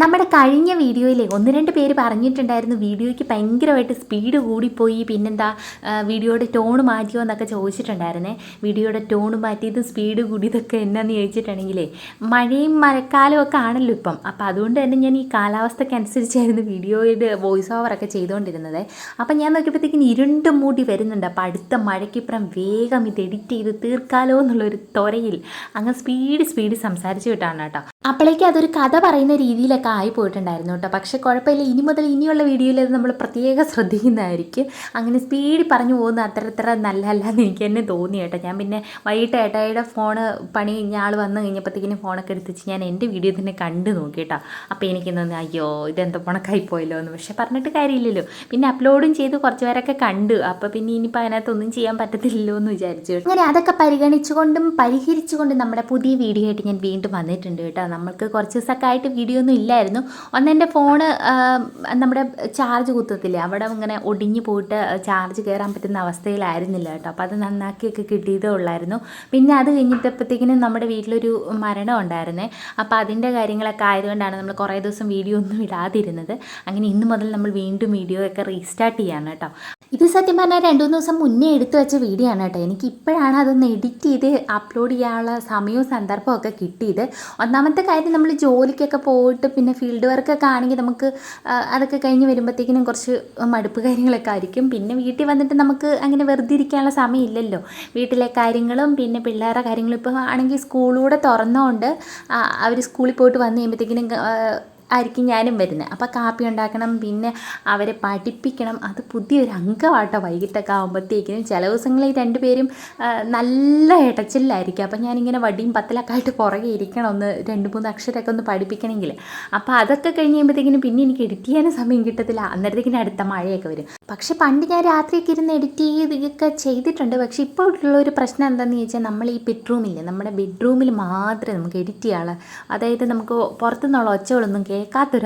നമ്മുടെ കഴിഞ്ഞ വീഡിയോയിൽ ഒന്ന് രണ്ട് പേര് പറഞ്ഞിട്ടുണ്ടായിരുന്നു വീഡിയോയ്ക്ക് ഭയങ്കരമായിട്ട് സ്പീഡ് കൂടിപ്പോയി പിന്നെന്താ വീഡിയോയുടെ ടോൺ മാറ്റിയോ എന്നൊക്കെ ചോദിച്ചിട്ടുണ്ടായിരുന്നേ. വീഡിയോയുടെ ടോൺ മാറ്റിയതും സ്പീഡ് കൂടിയതൊക്കെ എന്നാന്ന് ചോദിച്ചിട്ടുണ്ടെങ്കിലേ മഴയും മഴക്കാലവും ഒക്കെ ആണല്ലോ ഇപ്പം. അപ്പം അതുകൊണ്ട് തന്നെ ഞാൻ ഈ കാലാവസ്ഥയ്ക്ക് അനുസരിച്ചായിരുന്നു വീഡിയോയുടെ വോയിസ് ഓവറൊക്കെ ചെയ്തുകൊണ്ടിരുന്നത് അപ്പം ഞാൻ നോക്കിയപ്പോഴത്തേക്കും ഇരുണ്ട് മൂടി വരുന്നുണ്ട്. അപ്പം അടുത്ത മഴയ്ക്കിപ്പുറം വേഗം ഇത് എഡിറ്റ് ചെയ്ത് തീർക്കാലോ എന്നുള്ളൊരു ത്വരയിൽ അങ്ങ് സ്പീഡ് സ്പീഡ് സംസാരിച്ചു വിട്ടാണ് കേട്ടോ. അപ്പോഴേക്കും അതൊരു കഥ പറയുന്ന രീതിയിലൊക്കെ ആയി പോയിട്ടുണ്ടായിരുന്നു കേട്ടോ. പക്ഷേ കുഴപ്പമില്ല. ഇനി മുതൽ ഇനിയുള്ള വീഡിയോയിൽ അത് നമ്മൾ പ്രത്യേകം ശ്രദ്ധിക്കുന്നതായിരിക്കും. അങ്ങനെ സ്പീഡിൽ പറഞ്ഞു പോകുന്ന അത്ര നല്ലതല്ല എന്ന് എനിക്ക് തന്നെ തോന്നി കേട്ടോ. ഞാൻ പിന്നെ വൈകിട്ട് ഏട്ടായിയുടെ ഫോണ് പണി കഴിഞ്ഞ ആൾ വന്ന് കഴിഞ്ഞപ്പോഴത്തേക്കിനും ഫോണൊക്കെ എടുത്തിച്ച് ഞാൻ എന്റെ വീഡിയോ തന്നെ കണ്ടു നോക്കി കേട്ടോ. അപ്പോൾ എനിക്ക് തോന്നി അയ്യോ ഇതെന്താ പണക്കായി പോയല്ലോ എന്ന്. പക്ഷേ പറഞ്ഞിട്ട് കാര്യമില്ലല്ലോ. പിന്നെ അപ്ലോഡും ചെയ്ത്. കുറച്ച് പേരൊക്കെ കണ്ടു. അപ്പോൾ പിന്നെ ഇനിയിപ്പോൾ അതിനകത്തൊന്നും ചെയ്യാൻ പറ്റത്തില്ലല്ലോ എന്ന് വിചാരിച്ചു അങ്ങനെ അതൊക്കെ പരിഗണിച്ചുകൊണ്ടും പരിഹരിച്ചുകൊണ്ടും നമ്മുടെ പുതിയ വീഡിയോ ആയിട്ട് ഞാൻ വീണ്ടും വന്നിട്ടുണ്ട് കേട്ടോ. നമ്മൾക്ക് കുറച്ച് ദിവസമൊക്കെ ആയിട്ട് വീഡിയോ ഒന്നും ഇല്ലായിരുന്നു. ഒന്ന് എന്റെ ഫോണ് നമ്മുടെ ചാർജ് കുത്തത്തില്ലേ? അവിടെ ഇങ്ങനെ ഒടിഞ്ഞു പോയിട്ട് ചാർജ് കയറാൻ പറ്റുന്ന അവസ്ഥയിലായിരുന്നില്ല കേട്ടോ. അപ്പോൾ അത് നന്നാക്കിയൊക്കെ കിട്ടിയതേ ഉള്ളായിരുന്നു. പിന്നെ അത് കഴിഞ്ഞിട്ടപ്പോഴത്തേക്കിനും നമ്മുടെ വീട്ടിലൊരു മരണം ഉണ്ടായിരുന്നേ. അപ്പോൾ അതിന്റെ കാര്യങ്ങളൊക്കെ ആയതുകൊണ്ടാണ് നമ്മൾ കുറേ ദിവസം വീഡിയോ ഒന്നും ഇടാതിരുന്നത്. അങ്ങനെ ഇന്ന് മുതൽ നമ്മൾ വീണ്ടും വീഡിയോ ഒക്കെ റീസ്റ്റാർട്ട് ചെയ്യാണ് കേട്ടോ. ഇത് സത്യം പറഞ്ഞാൽ രണ്ട് മൂന്ന് ദിവസം മുന്നേ എടുത്തു വെച്ച വീഡിയോ ആണ് കേട്ടോ. എനിക്ക് ഇപ്പോഴാണ് അതൊന്ന് എഡിറ്റ് ചെയ്ത് അപ്ലോഡ് ചെയ്യാനുള്ള സമയവും സന്ദർഭവും ഒക്കെ കിട്ടിയത്. ഒന്നാമത്തെ കാര്യം നമ്മൾ ജോലിക്കൊക്കെ പോയിട്ട് പിന്നെ ഫീൽഡ് വർക്കൊക്കെ ആണെങ്കിൽ നമുക്ക് അതൊക്കെ കഴിഞ്ഞ് വരുമ്പോഴത്തേക്കിനും കുറച്ച് മടുപ്പ് കാര്യങ്ങളൊക്കെ ആയിരിക്കും. പിന്നെ വീട്ടിൽ വന്നിട്ട് നമുക്ക് അങ്ങനെ വെറുതെ ഇരിക്കാനുള്ള സമയമില്ലല്ലോ വീട്ടിലെ കാര്യങ്ങളും പിന്നെ പിള്ളേരുടെ കാര്യങ്ങളും ഇപ്പോൾ ആണെങ്കിൽ സ്കൂളൂടെ തുറന്നുകൊണ്ട് അവർ സ്കൂളിൽ പോയിട്ട് വന്നു കഴിയുമ്പോഴത്തേക്കിനും ആയിരിക്കും ഞാനും വരുന്നത് അപ്പോൾ കാപ്പി ഉണ്ടാക്കണം പിന്നെ അവരെ പഠിപ്പിക്കണം. അത് പുതിയൊരു അംഗമാട്ടോ വൈകിട്ടൊക്കെ ആകുമ്പോഴത്തേക്കിനും ചില ദിവസങ്ങളിൽ രണ്ടുപേരും നല്ല ഇടച്ചിലായിരിക്കും. അപ്പോൾ ഞാനിങ്ങനെ വടിയും പത്തലൊക്കെ ആയിട്ട് പുറകെ ഇരിക്കണം ഒന്ന് രണ്ട് മൂന്ന് അക്ഷരമൊക്കെ ഒന്ന് പഠിപ്പിക്കണമെങ്കിൽ അപ്പോൾ അതൊക്കെ കഴിഞ്ഞ് കഴിയുമ്പോഴത്തേക്കിനും പിന്നെ എനിക്ക് എഡിറ്റ് ചെയ്യാനും സമയം കിട്ടത്തില്ല. അന്നേരത്തേക്കിനും അടുത്ത മഴയൊക്കെ വരും. പക്ഷെ പണ്ട് ഞാൻ രാത്രിയൊക്കെ ഇരുന്ന് എഡിറ്റ് ചെയ്തൊക്കെ ചെയ്തിട്ടുണ്ട്. പക്ഷേ ഇപ്പോൾ ഉള്ള ഒരു പ്രശ്നം എന്താണെന്ന് ചോദിച്ചാൽ നമ്മൾ ഈ ബെഡ്റൂമില്ലേ നമ്മുടെ ബെഡ്റൂമിൽ മാത്രമേ നമുക്ക് എഡിറ്റ് ചെയ്യാനുള്ള. അതായത് നമുക്ക് പുറത്തുനിന്നുള്ള ഒച്ചകളൊന്നും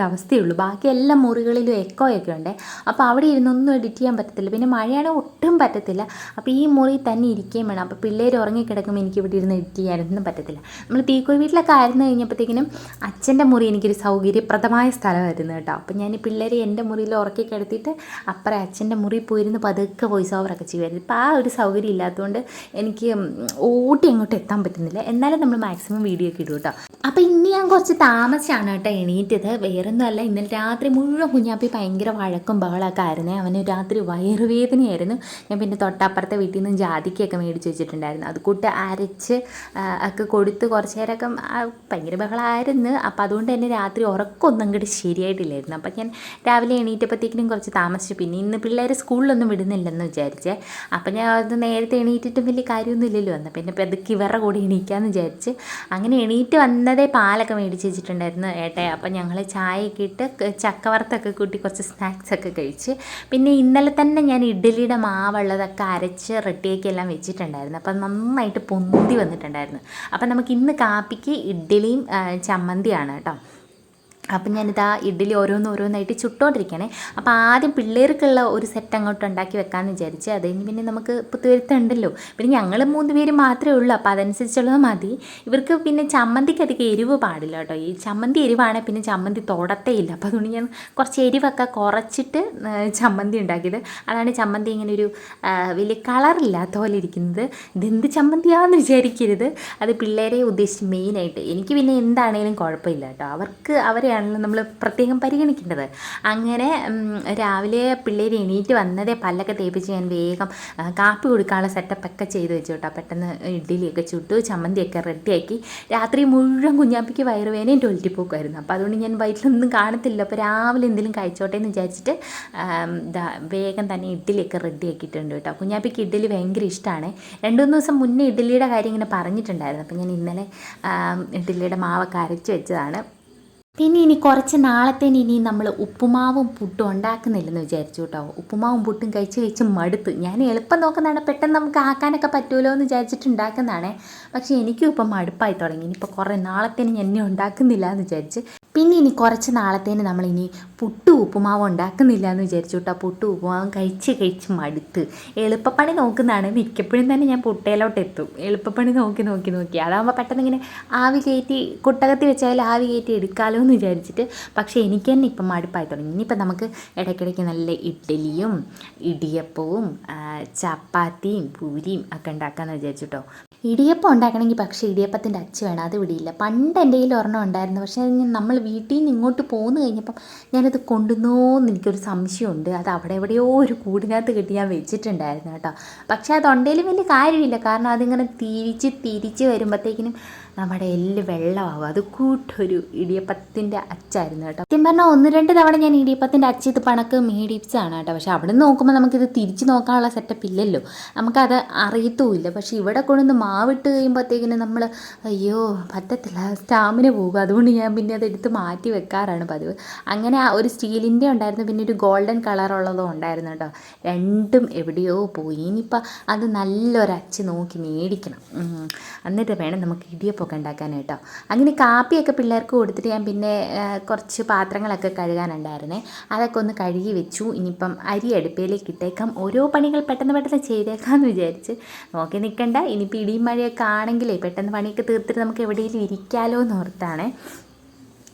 അവസ്ഥയുള്ളൂ ബാക്കി എല്ലാ മുറികളിലും എക്കോ ഒക്കെ ഉണ്ട്. അപ്പോൾ അവിടെ ഇരുന്നൊന്നും എഡിറ്റ് ചെയ്യാൻ പറ്റത്തില്ല. പിന്നെ മഴയാണെങ്കിൽ ഒട്ടും പറ്റത്തില്ല. അപ്പോൾ ഈ മുറി തന്നെ ഇരിക്കുകയും വേണം. അപ്പോൾ പിള്ളേർ ഉറങ്ങിക്കിടക്കുമ്പോൾ എനിക്ക് ഇവിടെ ഇരുന്ന് എഡിറ്റ് ചെയ്യാനൊന്നും പറ്റത്തില്ല. നമ്മൾ തീക്കോയി വീട്ടിലൊക്കെ ആയിരുന്നു കഴിഞ്ഞപ്പോഴത്തേക്കിനും അച്ഛന്റെ മുറി എനിക്കൊരു സൗകര്യപ്രദമായ സ്ഥലമായിരുന്നു കേട്ടോ. അപ്പോൾ ഞാൻ പിള്ളേരെ എന്റെ മുറിയിൽ ഉറക്കി കിടത്തിയിട്ട് അപ്പുറം അച്ഛന്റെ മുറി പോയിരുന്ന് പതുക്കെ വോയിസ് ഓവറൊക്കെ ചെയ്യുമായിരുന്നു. ഇപ്പോൾ ആ ഒരു സൗകര്യം ഇല്ലാത്തതുകൊണ്ട് എനിക്ക് ഓട്ടി ഓടി അങ്ങോട്ട് എത്താൻ പറ്റുന്നില്ല. എന്നാലും നമ്മൾ മാക്സിമം വീഡിയോ ഒക്കെ ഇടും കേട്ടോ. അപ്പോൾ ഇനി ഞാൻ കുറച്ച് താമസിച്ചാണ് കേട്ടോ എണീറ്റത് വേറൊന്നുമല്ല ഇന്നലെ രാത്രി മുഴുവൻ കുഞ്ഞാപ്പി ഭയങ്കര വഴക്കും ബഹളമൊക്കെ ആയിരുന്നേ. അവന് രാത്രി വയറുവേദനയായിരുന്നു. ഞാൻ പിന്നെ തൊട്ടപ്പുറത്തെ വീട്ടിൽ നിന്ന് ജാതിക്കയൊക്കെ മേടിച്ച് വെച്ചിട്ടുണ്ടായിരുന്നു. അത് കൂട്ട് അരച്ച് ഒക്കെ കൊടുത്ത് കുറച്ച് നേരമൊക്കെ ഭയങ്കര ബഹളമായിരുന്നു. അപ്പോൾ അതുകൊണ്ട് തന്നെ രാത്രി ഉറക്കമൊന്നും അങ്ങോട്ട് ശരിയായിട്ടില്ലായിരുന്നു. അപ്പം ഞാൻ രാവിലെ എണീറ്റപ്പോഴത്തേക്കിനും കുറച്ച് താമസിച്ചു. പിന്നെ ഇന്ന് പിള്ളേർ സ്കൂളിലൊന്നും വിടുന്നില്ലെന്ന് വിചാരിച്ചേ. അപ്പം ഞാൻ അത് നേരത്തെ എണീറ്റിട്ടും വലിയ കാര്യമൊന്നും ഇല്ലല്ലോ. എന്നാൽ പിന്നെ പെതുക്കി ഇവരുടെ കൂടെ എണീക്കാമെന്ന് വിചാരിച്ച്. അങ്ങനെ എണീറ്റ് വന്നതേ പാലൊക്കെ മേടിച്ച് വെച്ചിട്ടുണ്ടായിരുന്നു ഏട്ടയെ അപ്പം ഞങ്ങൾ ചായയൊക്കെ ഇട്ട് ചക്കവറുത്തൊക്കെ കൂട്ടി കുറച്ച് സ്നാക്സ് ഒക്കെ കഴിച്ച്. പിന്നെ ഇന്നലെ തന്നെ ഞാൻ ഇഡ്ഡലിയുടെ മാവുള്ളതൊക്കെ അരച്ച് റെഡിയാക്കി എല്ലാം വെച്ചിട്ടുണ്ടായിരുന്നു. അപ്പം നന്നായിട്ട് പൊന്തി വന്നിട്ടുണ്ടായിരുന്നു. അപ്പം നമുക്ക് ഇന്ന് കാപ്പിക്ക് ഇഡ്ഡലിയും ചമ്മന്തിയാണ് കേട്ടോ. അപ്പം ഞാനിതാ ഇഡ്ഡലി ഓരോന്ന് ഓരോന്നായിട്ട് ചുട്ടോണ്ടിരിക്കണേ. അപ്പോൾ ആദ്യം പിള്ളേർക്കുള്ള ഒരു സെറ്റ് അങ്ങോട്ട് ഉണ്ടാക്കി വെക്കാമെന്ന് വിചാരിച്ച് അത് കഴിഞ്ഞ് പിന്നെ നമുക്ക് പുത്തുവരുത്തുണ്ടല്ലോ. പിന്നെ ഞങ്ങൾ മൂന്ന് പേര് മാത്രമേ ഉള്ളൂ അപ്പോൾ അതനുസരിച്ചുള്ളത് മതി. ഇവർക്ക് പിന്നെ ചമ്മന്തിക്ക് അധികം എരിവ് പാടില്ല കേട്ടോ. ഈ ചമ്മന്തി എരിവാണെങ്കിൽ പിന്നെ ചമ്മന്തി തോടത്തേ ഇല്ല. അപ്പോൾ അതുകൊണ്ട് ഞാൻ കുറച്ച് എരിവൊക്കെ കുറച്ചിട്ട് ചമ്മന്തി ഉണ്ടാക്കിയത്. അതാണ് ചമ്മന്തി ഇങ്ങനെ ഒരു വലിയ കളറില്ലാത്ത പോലെ ഇരിക്കുന്നത്. ഇതെന്ത് ചമ്മന്തിയാണെന്ന് വിചാരിക്കരുത്. അത് പിള്ളേരെ ഉദ്ദേശിച്ച് മെയിനായിട്ട് എനിക്ക് പിന്നെ എന്താണേലും കുഴപ്പമില്ല കേട്ടോ. അവർക്ക് അവരെയാണല്ലോ നമ്മൾ പ്രത്യേകം പരിഗണിക്കേണ്ടത്. അങ്ങനെ രാവിലെ പിള്ളേർ എണീറ്റ് വന്നതേ പല്ലൊക്കെ തേപ്പിച്ച് ഞാൻ വേഗം കാപ്പി കൊടുക്കാനുള്ള സെറ്റപ്പൊക്കെ ചെയ്ത് വെച്ചു കേട്ടോ പെട്ടെന്ന് ഇഡ്ഡലിയൊക്കെ ചുട്ടു ചമ്മന്തിയൊക്കെ റെഡിയാക്കി. രാത്രി മുഴുവൻ കുഞ്ഞാപ്പിക്ക് വയറുവേനയും ടൊലറ്റി പോക്കുമായിരുന്നു. അപ്പോൾ അതുകൊണ്ട് ഞാൻ വയറ്റിലൊന്നും കാണത്തില്ല. അപ്പോൾ രാവിലെ എന്തെങ്കിലും കഴിച്ചോട്ടെ എന്ന് വിചാരിച്ചിട്ട് വേഗം തന്നെ ഇഡ്ഡലിയൊക്കെ റെഡിയാക്കിയിട്ടുണ്ട് കേട്ടോ. കുഞ്ഞാപ്പിക്ക് ഇഡ്ഡലി ഭയങ്കര ഇഷ്ടമാണ് രണ്ട് മൂന്ന് ദിവസം മുന്നേ ഇഡ്ഡലിയുടെ കാര്യം ഇങ്ങനെ പറഞ്ഞിട്ടുണ്ടായിരുന്നു. അപ്പോൾ ഞാൻ ഇന്നലെ ഇഡ്ഡലിയുടെ മാവൊക്കെ അരച്ച് വെച്ചതാണ്. പിന്നെ ഇനി കുറച്ച് നാളത്തേന് ഇനി നമ്മൾ ഉപ്പുമാവും പുട്ടും ഉണ്ടാക്കുന്നില്ലെന്ന് വിചാരിച്ചു കേട്ടോ ഉപ്പുമാവും പുട്ടും കഴിച്ച് കഴിച്ച് മടുത്ത്. ഞാൻ എളുപ്പം നോക്കുന്നതാണ്. പെട്ടെന്ന് നമുക്ക് ആക്കാനൊക്കെ പറ്റുമല്ലോ എന്ന് വിചാരിച്ചിട്ട് ഉണ്ടാക്കുന്നതാണ്. പക്ഷേ എനിക്കും ഇപ്പം മടുപ്പായി തുടങ്ങി. ഇനിയിപ്പോൾ കുറേ നാളത്തേന് ഞാൻ ഇനി ഉണ്ടാക്കുന്നില്ല എന്ന് വിചാരിച്ച് പിന്നെ ഇനി കുറച്ച് നാളത്തേന് നമ്മളിനി പുട്ട് ഉപ്പുമാവ് ഉണ്ടാക്കുന്നില്ല എന്ന് വിചാരിച്ചു കേട്ടോ പുട്ടു ഉപ്പുമാവും കഴിച്ച് കഴിച്ച് മടുത്ത്. എളുപ്പപ്പണി നോക്കുന്നതാണ്. മിക്കപ്പോഴും തന്നെ ഞാൻ പുട്ടയിലോട്ട് എത്തും. എളുപ്പപ്പണി നോക്കി നോക്കി നോക്കി. അതാകുമ്പോൾ പെട്ടെന്ന് ഇങ്ങനെ ആവി കയറ്റി കുട്ടകത്തി വെച്ചാൽ ആവി കയറ്റി എടുക്കാമല്ലോ എന്ന് വിചാരിച്ചിട്ട്. പക്ഷേ എനിക്ക് തന്നെ ഇപ്പം മടുപ്പായി തുടങ്ങി. ഇനിയിപ്പം നമുക്ക് ഇടയ്ക്കിടയ്ക്ക് നല്ല ഇഡ്ഡലിയും ഇടിയപ്പവും ചപ്പാത്തിയും പൂരിയും ഒക്കെ ഉണ്ടാക്കാമെന്ന് വിചാരിച്ചു കേട്ടോ ഇടിയപ്പം ഉണ്ടാക്കണമെങ്കിൽ പക്ഷേ ഇടിയപ്പത്തിന്റെ അച്ച് വേണം അത് ഇവിടെയില്ല പണ്ട് എന്റെ കയ്യിൽ ഒരെണ്ണം ഉണ്ടായിരുന്നു. പക്ഷേ നമ്മൾ വീട്ടിൽ നിന്ന് ഇങ്ങോട്ട് പോന്നു കഴിഞ്ഞപ്പം ഞാനത് കൊണ്ടുവന്നോന്ന് എനിക്കൊരു സംശയമുണ്ട്. അത് അവിടെ എവിടെയോ ഒരു കൂടിനകത്ത് കിട്ടി ഞാൻ വെച്ചിട്ടുണ്ടായിരുന്നു കേട്ടോ. പക്ഷേ അത് ഉണ്ടെങ്കിലും വലിയ കാര്യമില്ല. കാരണം അതിങ്ങനെ തിരിച്ച് തിരിച്ച് വരുമ്പോഴത്തേക്കിനും നമ്മുടെ എല്ല് വെള്ളമാകും. അത് കൂട്ടൊരു ഇടിയപ്പത്തിന്റെ അച്ചായിരുന്നു കേട്ടോ. സത്യം പറഞ്ഞാൽ ഒന്ന് രണ്ട് തവണ ഞാൻ ഇടിയപ്പത്തിന്റെ അച്ച ഇത് പണക്ക് മേടിച്ചതാണ് കേട്ടോ. പക്ഷെ അവിടെ നിന്ന് നോക്കുമ്പോൾ നമുക്കിത് തിരിച്ച് നോക്കാനുള്ള സെറ്റപ്പ് ഇല്ലല്ലോ. നമുക്കത് അറിയത്തുമില്ല. പക്ഷെ ഇവിടെ കൊണ്ടുവന്ന് മാവിട്ട് കഴിയുമ്പോഴത്തേക്കിന് നമ്മൾ അയ്യോ പറ്റത്തില്ല. സ്റ്റാമിന പോകും. അതുകൊണ്ട് ഞാൻ പിന്നെ അതെടുത്ത് മാറ്റി വെക്കാറാണ് പതിവ്. അങ്ങനെ ഒരു സ്റ്റീലിന്റെ ഉണ്ടായിരുന്നു. പിന്നെ ഒരു ഗോൾഡൻ കളറുള്ളതും ഉണ്ടായിരുന്നു കേട്ടോ. രണ്ടും എവിടെയോ പോയി. ഇനിയിപ്പോൾ അത് നല്ലൊരച്ച് നോക്കി മേടിക്കണം. എന്നിട്ട് വേണം നമുക്ക് ഇടിയപ്പമൊക്കെ ഉണ്ടാക്കാനായിട്ടോ. അങ്ങനെ കാപ്പിയൊക്കെ പിള്ളേർക്ക് കൊടുത്തിട്ട് ഞാൻ പിന്നെ കുറച്ച് പാത്രങ്ങളൊക്കെ കഴുകാനുണ്ടായിരുന്നേ. അതൊക്കെ ഒന്ന് കഴുകി വെച്ചു. ഇനിയിപ്പം അരി അടുപ്പയിലേക്ക് ഇട്ടേക്കാം. ഓരോ പണികൾ പെട്ടെന്ന് പെട്ടെന്ന് ചെയ്തേക്കാമെന്ന് വിചാരിച്ച് നോക്കി നിൽക്കണ്ട. ഇനിയിപ്പോൾ ഇടിയും മഴയൊക്കെ ആണെങ്കിലേ പെട്ടെന്ന് പണിയൊക്കെ തീർത്തിട്ട് നമുക്ക് എവിടെയെങ്കിലും ഇരിക്കാമല്ലോ എന്ന് ഓർത്താണേ.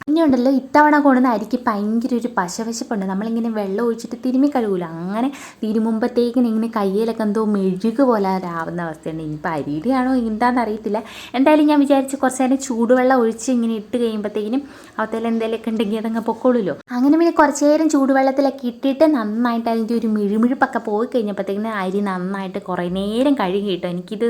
പിന്നെ ഉണ്ടല്ലോ ഇത്തവണ കൊണ്ടുവന്ന അരിക്ക് ഭയങ്കര ഒരു പശവശപ്പുണ്ട്. നമ്മളിങ്ങനെ വെള്ളം ഒഴിച്ചിട്ട് തിരുമ്മി കഴുകൂല. അങ്ങനെ തിരുമുമ്പത്തേക്കിന് ഇങ്ങനെ കയ്യിലൊക്കെ എന്തോ മെഴുക് പോലെ ആവുന്ന അവസ്ഥയുണ്ട് ഇനിയിപ്പോൾ അരിയുടെയാണോ എന്താണെന്ന് അറിയത്തില്ല. എന്തായാലും ഞാൻ വിചാരിച്ച് കുറച്ച് നേരം ചൂടുവെള്ളം ഒഴിച്ച് ഇങ്ങനെ ഇട്ട് കഴിയുമ്പോഴത്തേക്കിനും അവത്തേൽ എന്തെങ്കിലുമൊക്കെ ഉണ്ടെങ്കിൽ അതങ്ങ് പൊക്കോളൂല്ലോ. അങ്ങനെ പിന്നെ കുറച്ച് നേരം ചൂടുവെള്ളത്തിലൊക്കെ ഇട്ടിട്ട് നന്നായിട്ട് അതിന്റെ ഒരു മിഴുമിഴുപ്പൊക്കെ പോയി കഴിഞ്ഞപ്പോഴത്തേക്കിന് അരി നന്നായിട്ട് കുറേ നേരം കഴുകി കിട്ടും എനിക്കിത്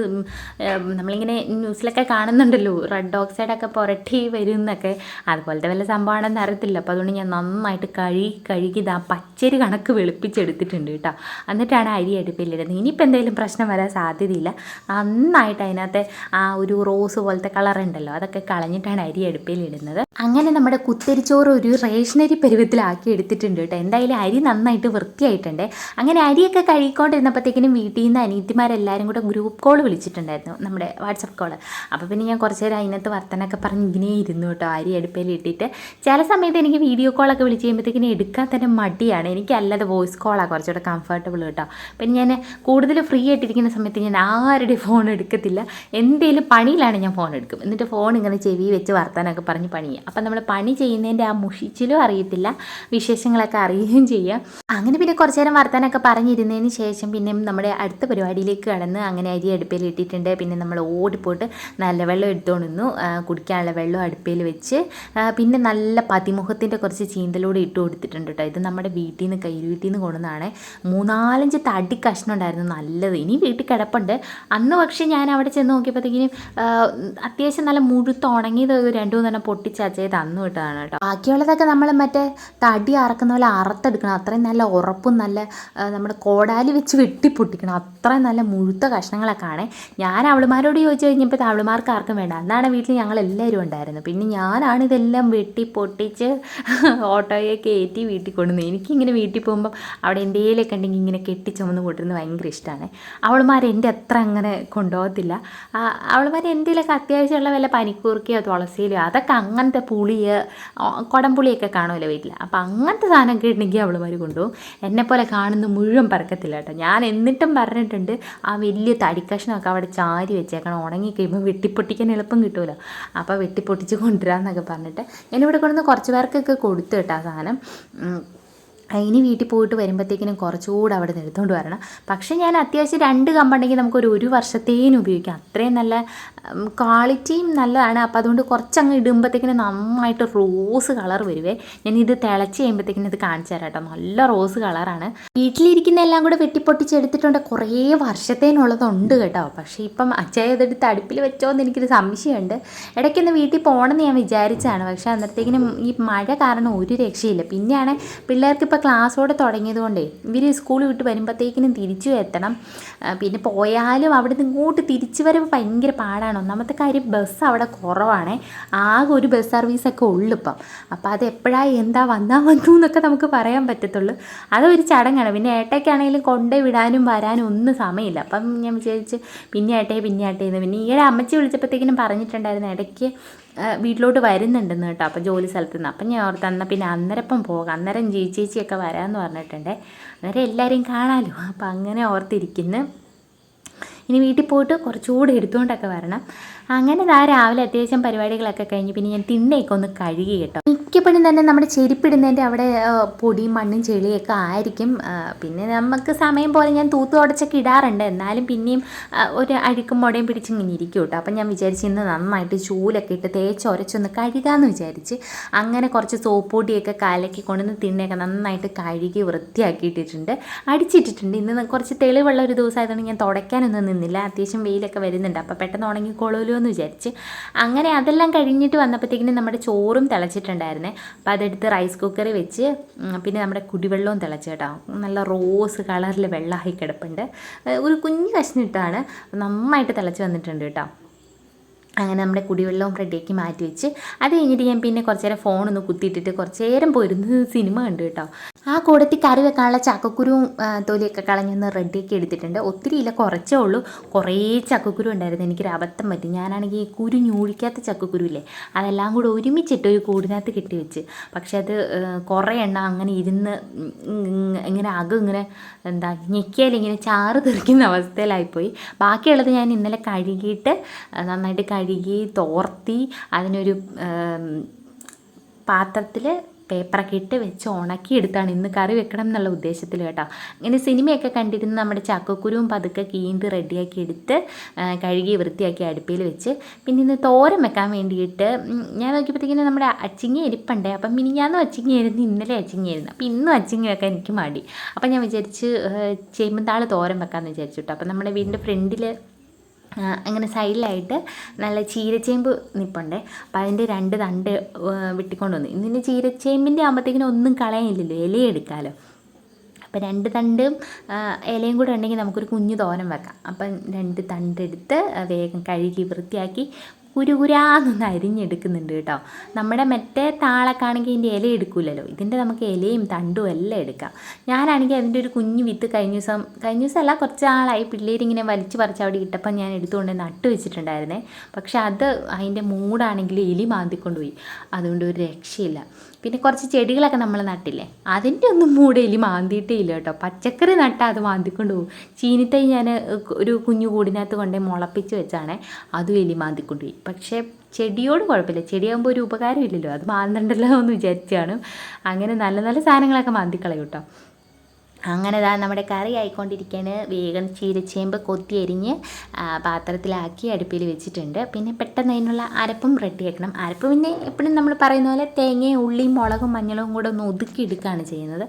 നമ്മളിങ്ങനെ ന്യൂസിലൊക്കെ കാണുന്നുണ്ടല്ലോ. റെഡ് ഓക്സൈഡൊക്കെ പുരട്ടി വരും എന്നൊക്കെ. അതുപോലത്തെ വല്ല സംഭവമാണെന്ന് അറിയത്തില്ല. അപ്പോൾ അതുകൊണ്ട് ഞാൻ നന്നായിട്ട് കഴുകി കഴുകി ഇതാ പച്ചരി കണക്ക് വെളുപ്പിച്ചെടുത്തിട്ടുണ്ട് കേട്ടോ. എന്നിട്ടാണ് അരി അടുപ്പിലിടുന്നത്. ഇനിയിപ്പോൾ എന്തെങ്കിലും പ്രശ്നം വരാൻ സാധ്യതയില്ല. നന്നായിട്ട് അതിനകത്തെ ആ ഒരു റോസ് പോലത്തെ കളർ ഉണ്ടല്ലോ അതൊക്കെ കളഞ്ഞിട്ടാണ് അരി അടുപ്പിലിടുന്നത്. അങ്ങനെ നമ്മുടെ കുത്തരിച്ചോറ് ഒരു റേഷനരി പരുവത്തിലാക്കി എടുത്തിട്ടുണ്ട് കേട്ടോ. എന്തായാലും അരി നന്നായിട്ട് വൃത്തിയായിട്ടുണ്ട്. അങ്ങനെ അരിയൊക്കെ കഴുകിക്കൊണ്ടിരുന്നപ്പോഴത്തേക്കിനും വീട്ടിൽ നിന്ന് അനിയത്തിമാരെല്ലാവരും കൂടെ ഗ്രൂപ്പ് കോൾ വിളിച്ചിട്ടുണ്ടായിരുന്നു നമ്മുടെ വാട്സപ്പ് കോൾ അപ്പോൾ പിന്നെ ഞാൻ കുറച്ച് നേരം അതിനകത്ത് വർത്തനൊക്കെ പറഞ്ഞ് ഇങ്ങനെ ഇരുന്നു കേട്ടോ. അരി അടുപ്പയിൽ ഇട്ടിട്ട് ചില സമയത്ത് എനിക്ക് വീഡിയോ കോളൊക്കെ വിളിച്ച് കഴിയുമ്പോഴത്തേക്കിനും എടുക്കാൻ തന്നെ മടിയാണ്. എനിക്കല്ലാതെ വോയിസ് കോളാണ് കുറച്ചുകൂടെ കംഫർട്ടബിൾ കേട്ടോ. പിന്നെ ഞാൻ കൂടുതൽ ഫ്രീ ആയിട്ടിരിക്കുന്ന സമയത്ത് ഞാൻ ആരുടെയും ഫോൺ എടുക്കത്തില്ല. എന്തെങ്കിലും പണിയിലാണ് ഞാൻ ഫോൺ എടുക്കും. എന്നിട്ട് ഫോൺ ഇങ്ങനെ ചെവി വെച്ച് വർത്താനൊക്കെ പറഞ്ഞ് പണി ചെയ്യാം. അപ്പം നമ്മൾ പണി ചെയ്യുന്നതിന്റെ ആ മുഷിച്ചിലും അറിയത്തില്ല. വിശേഷങ്ങളൊക്കെ അറിയുകയും ചെയ്യാം. അങ്ങനെ പിന്നെ കുറച്ച് നേരം വർത്താനൊക്കെ പറഞ്ഞിരുന്നതിന് ശേഷം പിന്നെ നമ്മുടെ അടുത്ത പരിപാടിയിലേക്ക് കടന്ന് അങ്ങനെ അരി അടുപ്പയിൽ ഇട്ടിട്ടുണ്ട്. പിന്നെ നമ്മൾ ഓടിപ്പോയിട്ട് നല്ല വെള്ളം എടുത്തുകൊണ്ട് നിന്നു കുടിക്കാനുള്ള വെള്ളം അടുപ്പയിൽ വെച്ച്. ആ, പിന്നെ നല്ല പതിമുഖത്തിന്റെ കുറച്ച് ചീന്തലൂടെ ഇട്ട് കൊടുത്തിട്ടുണ്ട് കേട്ടോ ഇത് നമ്മുടെ വീട്ടിൽ നിന്ന് കൈ വീട്ടിൽ നിന്ന് കൊണ്ടുവന്നതാണ്. മൂന്നാലഞ്ച് തടി കഷ്ണം ഉണ്ടായിരുന്നു നല്ലത്. ഇനി വീട്ടിൽ കിടപ്പുണ്ട്. അന്ന് പക്ഷേ ഞാൻ അവിടെ ചെന്ന് നോക്കിയപ്പോഴത്തേക്കിനും അത്യാവശ്യം നല്ല മുഴുത്ത് ഉണങ്ങിയത് രണ്ടു മൂന്നെണ്ണം പൊട്ടിച്ചച്ചേ തന്നു വിട്ടതാണ് കേട്ടോ ബാക്കിയുള്ളതൊക്കെ നമ്മൾ മറ്റേ തടി അറക്കുന്ന പോലെ അറുത്തെടുക്കണം. അത്രയും നല്ല ഉറപ്പും നല്ല നമ്മുടെ കോടാലി വെച്ച് വെട്ടിപ്പൊട്ടിക്കണം. അത്രയും നല്ല മുഴുത്ത കഷ്ണങ്ങളൊക്കെ ആണ് ഞാൻ അവളുമാരോട് ചോദിച്ചു കഴിഞ്ഞപ്പോൾ അവളുമാർക്ക് ആർക്കും വേണ്ട. അന്നാണ് വീട്ടിൽ ഞങ്ങൾ എല്ലാവരും ഉണ്ടായിരുന്നു പിന്നെ ഞാനാണ് ഇതെല്ലാം വെട്ടി പൊട്ടിച്ച് ഓട്ടോയെ കയറ്റി വീട്ടിൽ കൊണ്ടുവന്നു. എനിക്കിങ്ങനെ വീട്ടിൽ പോകുമ്പം അവിടെ എന്തെങ്കിലുമൊക്കെ ഉണ്ടെങ്കിൽ ഇങ്ങനെ കെട്ടി ചുമന്ന് കൊണ്ടിരുന്നത് ഭയങ്കര ഇഷ്ടമാണ്. അവളുമാർ എന്റെ അത്ര അങ്ങനെ കൊണ്ടുപോകത്തില്ല. അവൾമാർ എന്തെങ്കിലുമൊക്കെ അത്യാവശ്യമുള്ള വല്ല പനിക്കൂർക്കയോ തുളസിയിലോ അതൊക്കെ അങ്ങനത്തെ പുളിയോ കുടംപുളിയൊക്കെ കാണുമല്ലോ വീട്ടിൽ. അപ്പോൾ അങ്ങനത്തെ സാധനമൊക്കെ ഉണ്ടെങ്കിൽ അവളുമാർ കൊണ്ടുപോകും. എന്നെപ്പോലെ കാണുന്ന മുഴുവൻ പറക്കത്തില്ല കേട്ടോ. ഞാൻ എന്നിട്ടും പറഞ്ഞിട്ടുണ്ട് ആ വലിയ തടിക്കഷ്ണമൊക്കെ അവിടെ ചാരി വെച്ചേക്കണം. ഉണങ്ങി കഴിയുമ്പോൾ വെട്ടിപ്പൊട്ടിക്കാൻ എളുപ്പം കിട്ടുമല്ലോ. അപ്പോൾ വെട്ടിപ്പൊട്ടിച്ച് കൊണ്ടുവരാമെന്നൊക്കെ പറഞ്ഞിട്ട് ഞാനിവിടെ കൊണ്ടുവന്ന് കുറച്ച് പേർക്കൊക്കെ കൊടുത്തു കേട്ടോ ആ സാധനം. ഇനി വീട്ടിൽ പോയിട്ട് വരുമ്പോഴത്തേക്കിനും കുറച്ചുകൂടെ അവിടെ നിന്ന് എടുത്തുകൊണ്ട് വരണം. പക്ഷേ ഞാൻ അത്യാവശ്യം രണ്ട് കമ്പുണ്ടെങ്കിൽ നമുക്കൊരു ഒരു വർഷത്തേനും ഉപയോഗിക്കാം. അത്രയും നല്ല ക്വാളിറ്റിയും നല്ലതാണ്. അപ്പോൾ അതുകൊണ്ട് കുറച്ചങ്ങ് ഇടുമ്പോഴത്തേക്കിനും നന്നായിട്ട് റോസ് കളർ വരുവേ. ഞാൻ ഇത് തിളച്ച് കഴിയുമ്പോഴത്തേക്കിനും ഇത് കാണിച്ചു തരാം കേട്ടോ. നല്ല റോസ് കളറാണ് വീട്ടിലിരിക്കുന്ന എല്ലാം കൂടെ വെട്ടിപ്പൊട്ടിച്ചെടുത്തിട്ടുണ്ട് കുറേ വർഷത്തേനുള്ളതുണ്ട് കേട്ടോ. പക്ഷേ ഇപ്പം അച്ചായ ഇതെടുത്ത് അടുപ്പിൽ വെച്ചോന്ന് എനിക്കൊരു സംശയമുണ്ട്. ഇടയ്ക്കൊന്ന് വീട്ടിൽ പോകണമെന്ന് ഞാൻ വിചാരിച്ചതാണ്. പക്ഷേ അന്നത്തേക്കിനും ഈ മഴ കാരണം ഒരു രക്ഷയില്ല. പിന്നെയാണ് പിള്ളേർക്ക് ഇപ്പോൾ ക്ലാസ്സോടെ തുടങ്ങിയത് കൊണ്ടേ ഇവർ സ്കൂൾ വിട്ട് വരുമ്പോഴത്തേക്കിനും തിരിച്ചു എത്തണം. പിന്നെ പോയാലും അവിടെ നിന്ന് ഇങ്ങോട്ട് തിരിച്ചു വരവ് ഭയങ്കര പാടാണ്. ഒന്നാമത്തെ കാര്യം ബസ് അവിടെ കുറവാണ്. ആകെ ഒരു ബസ് സർവീസൊക്കെ ഉള്ളു ഇപ്പം. അപ്പോൾ അത് എപ്പോഴായി എന്താ വന്നാൽ വന്നു എന്നൊക്കെ നമുക്ക് പറയാൻ പറ്റത്തുള്ളൂ. അതൊരു ചടങ്ങാണ്. പിന്നെ ഏട്ടയ്ക്കാണെങ്കിലും കൊണ്ടേ വിടാനും വരാനും ഒന്നും സമയമില്ല. അപ്പം ഞാൻ വിചാരിച്ച് പിന്നെ ഏട്ടയെ പിന്നെ ഏട്ടയെന്ന് പിന്നെ ഈയിടെ അമ്മച്ചി വിളിച്ചപ്പോഴത്തേക്കിനും പറഞ്ഞിട്ടുണ്ടായിരുന്നു ഇടയ്ക്ക് വീട്ടിലോട്ട് വരുന്നുണ്ടെന്ന് കേട്ടോ. അപ്പോൾ ജോലി സ്ഥലത്ത് നിന്ന് അപ്പം ഞാൻ ഓർത്ത് എന്നാൽ പിന്നെ അന്നേരപ്പം പോകാം. അന്നേരം ചേച്ചിയൊക്കെ വരാമെന്ന് പറഞ്ഞിട്ടുണ്ട്. അന്നേരം എല്ലാവരെയും കാണാമല്ലോ അപ്പം അങ്ങനെ ഓർത്തിരിക്കുന്നു. ഇനി വീട്ടിൽ പോയിട്ട് കുറച്ചുകൂടെ എടുത്തുകൊണ്ടൊക്കെ വരണം. അങ്ങനെ ഇതാ രാവിലെ അത്യാവശ്യം പരിപാടികളൊക്കെ കഴിഞ്ഞ് പിന്നെ ഞാൻ തിണ്ണയൊക്കെ ഒന്ന് കഴുകി കേട്ടോ. മിക്കപ്പോഴും തന്നെ നമ്മുടെ ചെരിപ്പിടുന്നതിന്റെ അവിടെ പൊടി പൊടിയും മണ്ണും ചെളിയൊക്കെ ആയിരിക്കും. പിന്നെ നമുക്ക് സമയം പോലെ ഞാൻ തൂത്ത് ഉടച്ചൊക്കെ ഇടാറുണ്ട്. എന്നാലും പിന്നെയും ഒരു അഴുക്കും മുടയും പിടിച്ചിങ്ങനെ ഇരിക്കും കേട്ടോ. അപ്പം ഞാൻ വിചാരിച്ച് ഇന്ന് നന്നായിട്ട് ചൂലൊക്കെ ഇട്ട് തേച്ച് ഉരച്ചൊന്ന് കഴുകാമെന്ന് വിചാരിച്ച് അങ്ങനെ കുറച്ച് സോപ്പൊടിയൊക്കെ കലക്കി കൊണ്ടുവന്ന് തിണ്ണയൊക്കെ നന്നായിട്ട് കഴുകി വൃത്തിയാക്കിയിട്ടിട്ടുണ്ട് അടിച്ചിട്ടിട്ടുണ്ട്. ഇന്ന് കുറച്ച് തെളിവുള്ള ഒരു ദിവസമായതുകൊണ്ട് ഞാൻ തുടയ്ക്കാനൊന്നും നിന്നില്ല. അത്യാവശ്യം വെയിലൊക്കെ വരുന്നുണ്ട്. അപ്പോൾ പെട്ടെന്ന് ഉണങ്ങിക്കോളുമല്ലോ എന്ന് വിചാരിച്ച്. അങ്ങനെ അതെല്ലാം കഴിഞ്ഞിട്ട് വന്നപ്പോഴത്തേക്കിനും നമ്മുടെ ചോറും തിളച്ചിട്ടുണ്ടായിരുന്നേ. അപ്പോൾ അതെടുത്ത് റൈസ് കുക്കറിൽ വെച്ച് പിന്നെ നമ്മുടെ കുടിവെള്ളവും തിളച്ച് കേട്ടോ. നല്ല റോസ് കളറിൽ വെള്ളമായി കിടപ്പുണ്ട്. ഒരു കുഞ്ഞു കഷ്ണിട്ടാണ് നന്നായിട്ട് തിളച്ച് വന്നിട്ടുണ്ട് കേട്ടോ. അങ്ങനെ നമ്മുടെ കുടിവെള്ളവും റെഡിയാക്കി മാറ്റി വെച്ച്. അത് കഴിഞ്ഞിട്ട് ഞാൻ പിന്നെ കുറച്ച് നേരം ഫോണൊന്ന് കുത്തിയിട്ടിട്ട് കുറച്ച് നേരം പോയിരുന്ന് സിനിമ കണ്ടു കേട്ടോ. ആ കൂടത്തിൽ കറി വെക്കാനുള്ള ചക്കക്കുരുവും തൊലിയൊക്കെ കളഞ്ഞൊന്ന് റെഡിയാക്കി എടുത്തിട്ടുണ്ട്. ഒത്തിരി ഇല്ല കുറച്ചേ ഉള്ളൂ. കുറേ ചക്കക്കുരു ഉണ്ടായിരുന്നു. എനിക്കൊരു അബദ്ധം പറ്റി. ഞാനാണെങ്കിൽ കുരു ഞൂഴിക്കാത്ത ചക്കക്കുരു ഇല്ലേ അതെല്ലാം കൂടെ ഒരുമിച്ചിട്ട് ഒരു കൂടിനകത്ത് കെട്ടി വെച്ച്. പക്ഷെ അത് കുറേ എണ്ണം അങ്ങനെ ഇരുന്ന് ഇങ്ങനെ അകം ഇങ്ങനെ എന്താ ഞെക്കിയാൽ ഇങ്ങനെ ചാറ് തെറിക്കുന്ന അവസ്ഥയിലായിപ്പോയി. ബാക്കിയുള്ളത് ഞാൻ ഇന്നലെ കഴുകിയിട്ട് നന്നായിട്ട് കഴുകി തോർത്തി അതിനൊരു പാത്രത്തിൽ പേപ്പറൊക്കെ ഇട്ട് വെച്ച് ഉണക്കി എടുത്താണ് ഇന്ന് കറി വെക്കണം എന്നുള്ള ഉദ്ദേശത്തിൽ കേട്ടോ. ഇങ്ങനെ സിനിമയൊക്കെ കണ്ടിരുന്ന് നമ്മുടെ ചക്കക്കുരുവും പതുക്കെ കീന്തി റെഡിയാക്കി എടുത്ത് കഴുകി വൃത്തിയാക്കി അടുപ്പിൽ വെച്ച് പിന്നെ ഇന്ന് തോരൻ വെക്കാൻ വേണ്ടിയിട്ട് ഞാൻ നോക്കിയപ്പോഴത്തേക്കിനും നമ്മുടെ അച്ചിങ്ങി ഇരിപ്പുണ്ടേ അപ്പം മിനിഞ്ഞാന്ന് അച്ചിങ്ങയായിരുന്നു ഇന്നലെ അച്ചിങ്ങയായിരുന്നു. അപ്പം ഇന്നും അച്ചിങ്ങ വെക്കാൻ എനിക്ക് മടി. അപ്പം ഞാൻ വിചാരിച്ച് ചേമ്പന്താൾ തോരൻ വെക്കാമെന്ന് വിചാരിച്ചു കേട്ടോ. അപ്പം നമ്മുടെ വീടിന്റെ ഫ്രണ്ടിൽ അങ്ങനെ സൈഡിലായിട്ട് നല്ല ചീരച്ചേമ്പ് നിൽപ്പുണ്ട് അപ്പോൾ അതിന്റെ രണ്ട് തണ്ട് വെട്ടിക്കൊണ്ട് വന്നു. ഇതിന്റെ ചീരച്ചേമ്പിന്റെ ആകുമ്പോഴത്തേക്കിനും ഒന്നും കളയാനില്ലല്ലോ ഇലയെടുക്കാമല്ലോ അപ്പോൾ അപ്പം രണ്ട് തണ്ടും ഇലയും കൂടെ ഉണ്ടെങ്കിൽ നമുക്കൊരു കുഞ്ഞു തോരൻ വെക്കാം. അപ്പം രണ്ട് തണ്ടെടുത്ത് വേഗം കഴുകി വൃത്തിയാക്കി കുരുകുരാന്നൊന്ന് അരിഞ്ഞെടുക്കുന്നുണ്ട് കേട്ടോ. നമ്മുടെ മറ്റേ താളക്കാണെങ്കിൽ ഇതിന്റെ ഇല എടുക്കില്ലല്ലോ ഇതിന്റെ നമുക്ക് ഇലയും തണ്ടും എല്ലാം എടുക്കാം. ഞാനാണെങ്കിൽ അതിന്റെ ഒരു കുഞ്ഞു വിത്ത് കഴിഞ്ഞ ദിവസം കഴിഞ്ഞ ദിവസം അല്ല കുറച്ച് ആളായി പിള്ളേരിങ്ങനെ വലിച്ചു പറിച്ച് അവിടെ ഇട്ടപ്പോൾ ഞാൻ എടുത്തുകൊണ്ട് നട്ട് വെച്ചിട്ടുണ്ടായിരുന്നേ. പക്ഷെ അത് അതിന്റെ മൂടാണെങ്കിൽ എലി മാന്തിക്കൊണ്ടുപോയി അതുകൊണ്ട് ഒരു രക്ഷയില്ല. പിന്നെ കുറച്ച് ചെടികളൊക്കെ നമ്മൾ നട്ടില്ലേ? അതിന്റെ ഒന്നും മൂടെ എലി മാന്തിയിട്ടേ ഇല്ല കേട്ടോ. പച്ചക്കറി നട്ടാൽ അത് മാന്തിക്കൊണ്ട് പോകും. ചീനിത്തൈ ഞാൻ ഒരു കുഞ്ഞു കൂടിനകത്ത് കൊണ്ടേ മുളപ്പിച്ച് വെച്ചാണ് അതും എലി മാന്തിക്കൊണ്ട് പോയി. പക്ഷേ ചെടിയോട് കുഴപ്പമില്ല. ചെടിയാകുമ്പോൾ ഒരു ഉപകാരം ഇല്ലല്ലോ. അത് മാന്തണ്ടല്ലോ എന്ന് വിചാരിച്ചാണ്. അങ്ങനെ നല്ല നല്ല സാധനങ്ങളൊക്കെ മാന്തിക്കളയും കേട്ടോ. അങ്ങനെ ദാ നമ്മുടെ കറി ആയിക്കൊണ്ടിരിക്കുകയാണ് വേഗം ചീരച്ചേമ്പ് കൊത്തി അരിഞ്ഞ് പാത്രത്തിലാക്കി അടുപ്പിൽ വെച്ചിട്ടുണ്ട്. പിന്നെ പെട്ടെന്ന് അതിനുള്ള അരപ്പും റെഡിയാക്കണം അരപ്പ് പിന്നെ എപ്പോഴും നമ്മൾ പറയുന്ന പോലെ തേങ്ങയും ഉള്ളിയും മുളകും മഞ്ഞളും കൂടെ ഒന്ന് ഒതുക്കി എടുക്കുകയാണ് ചെയ്യുന്നത്.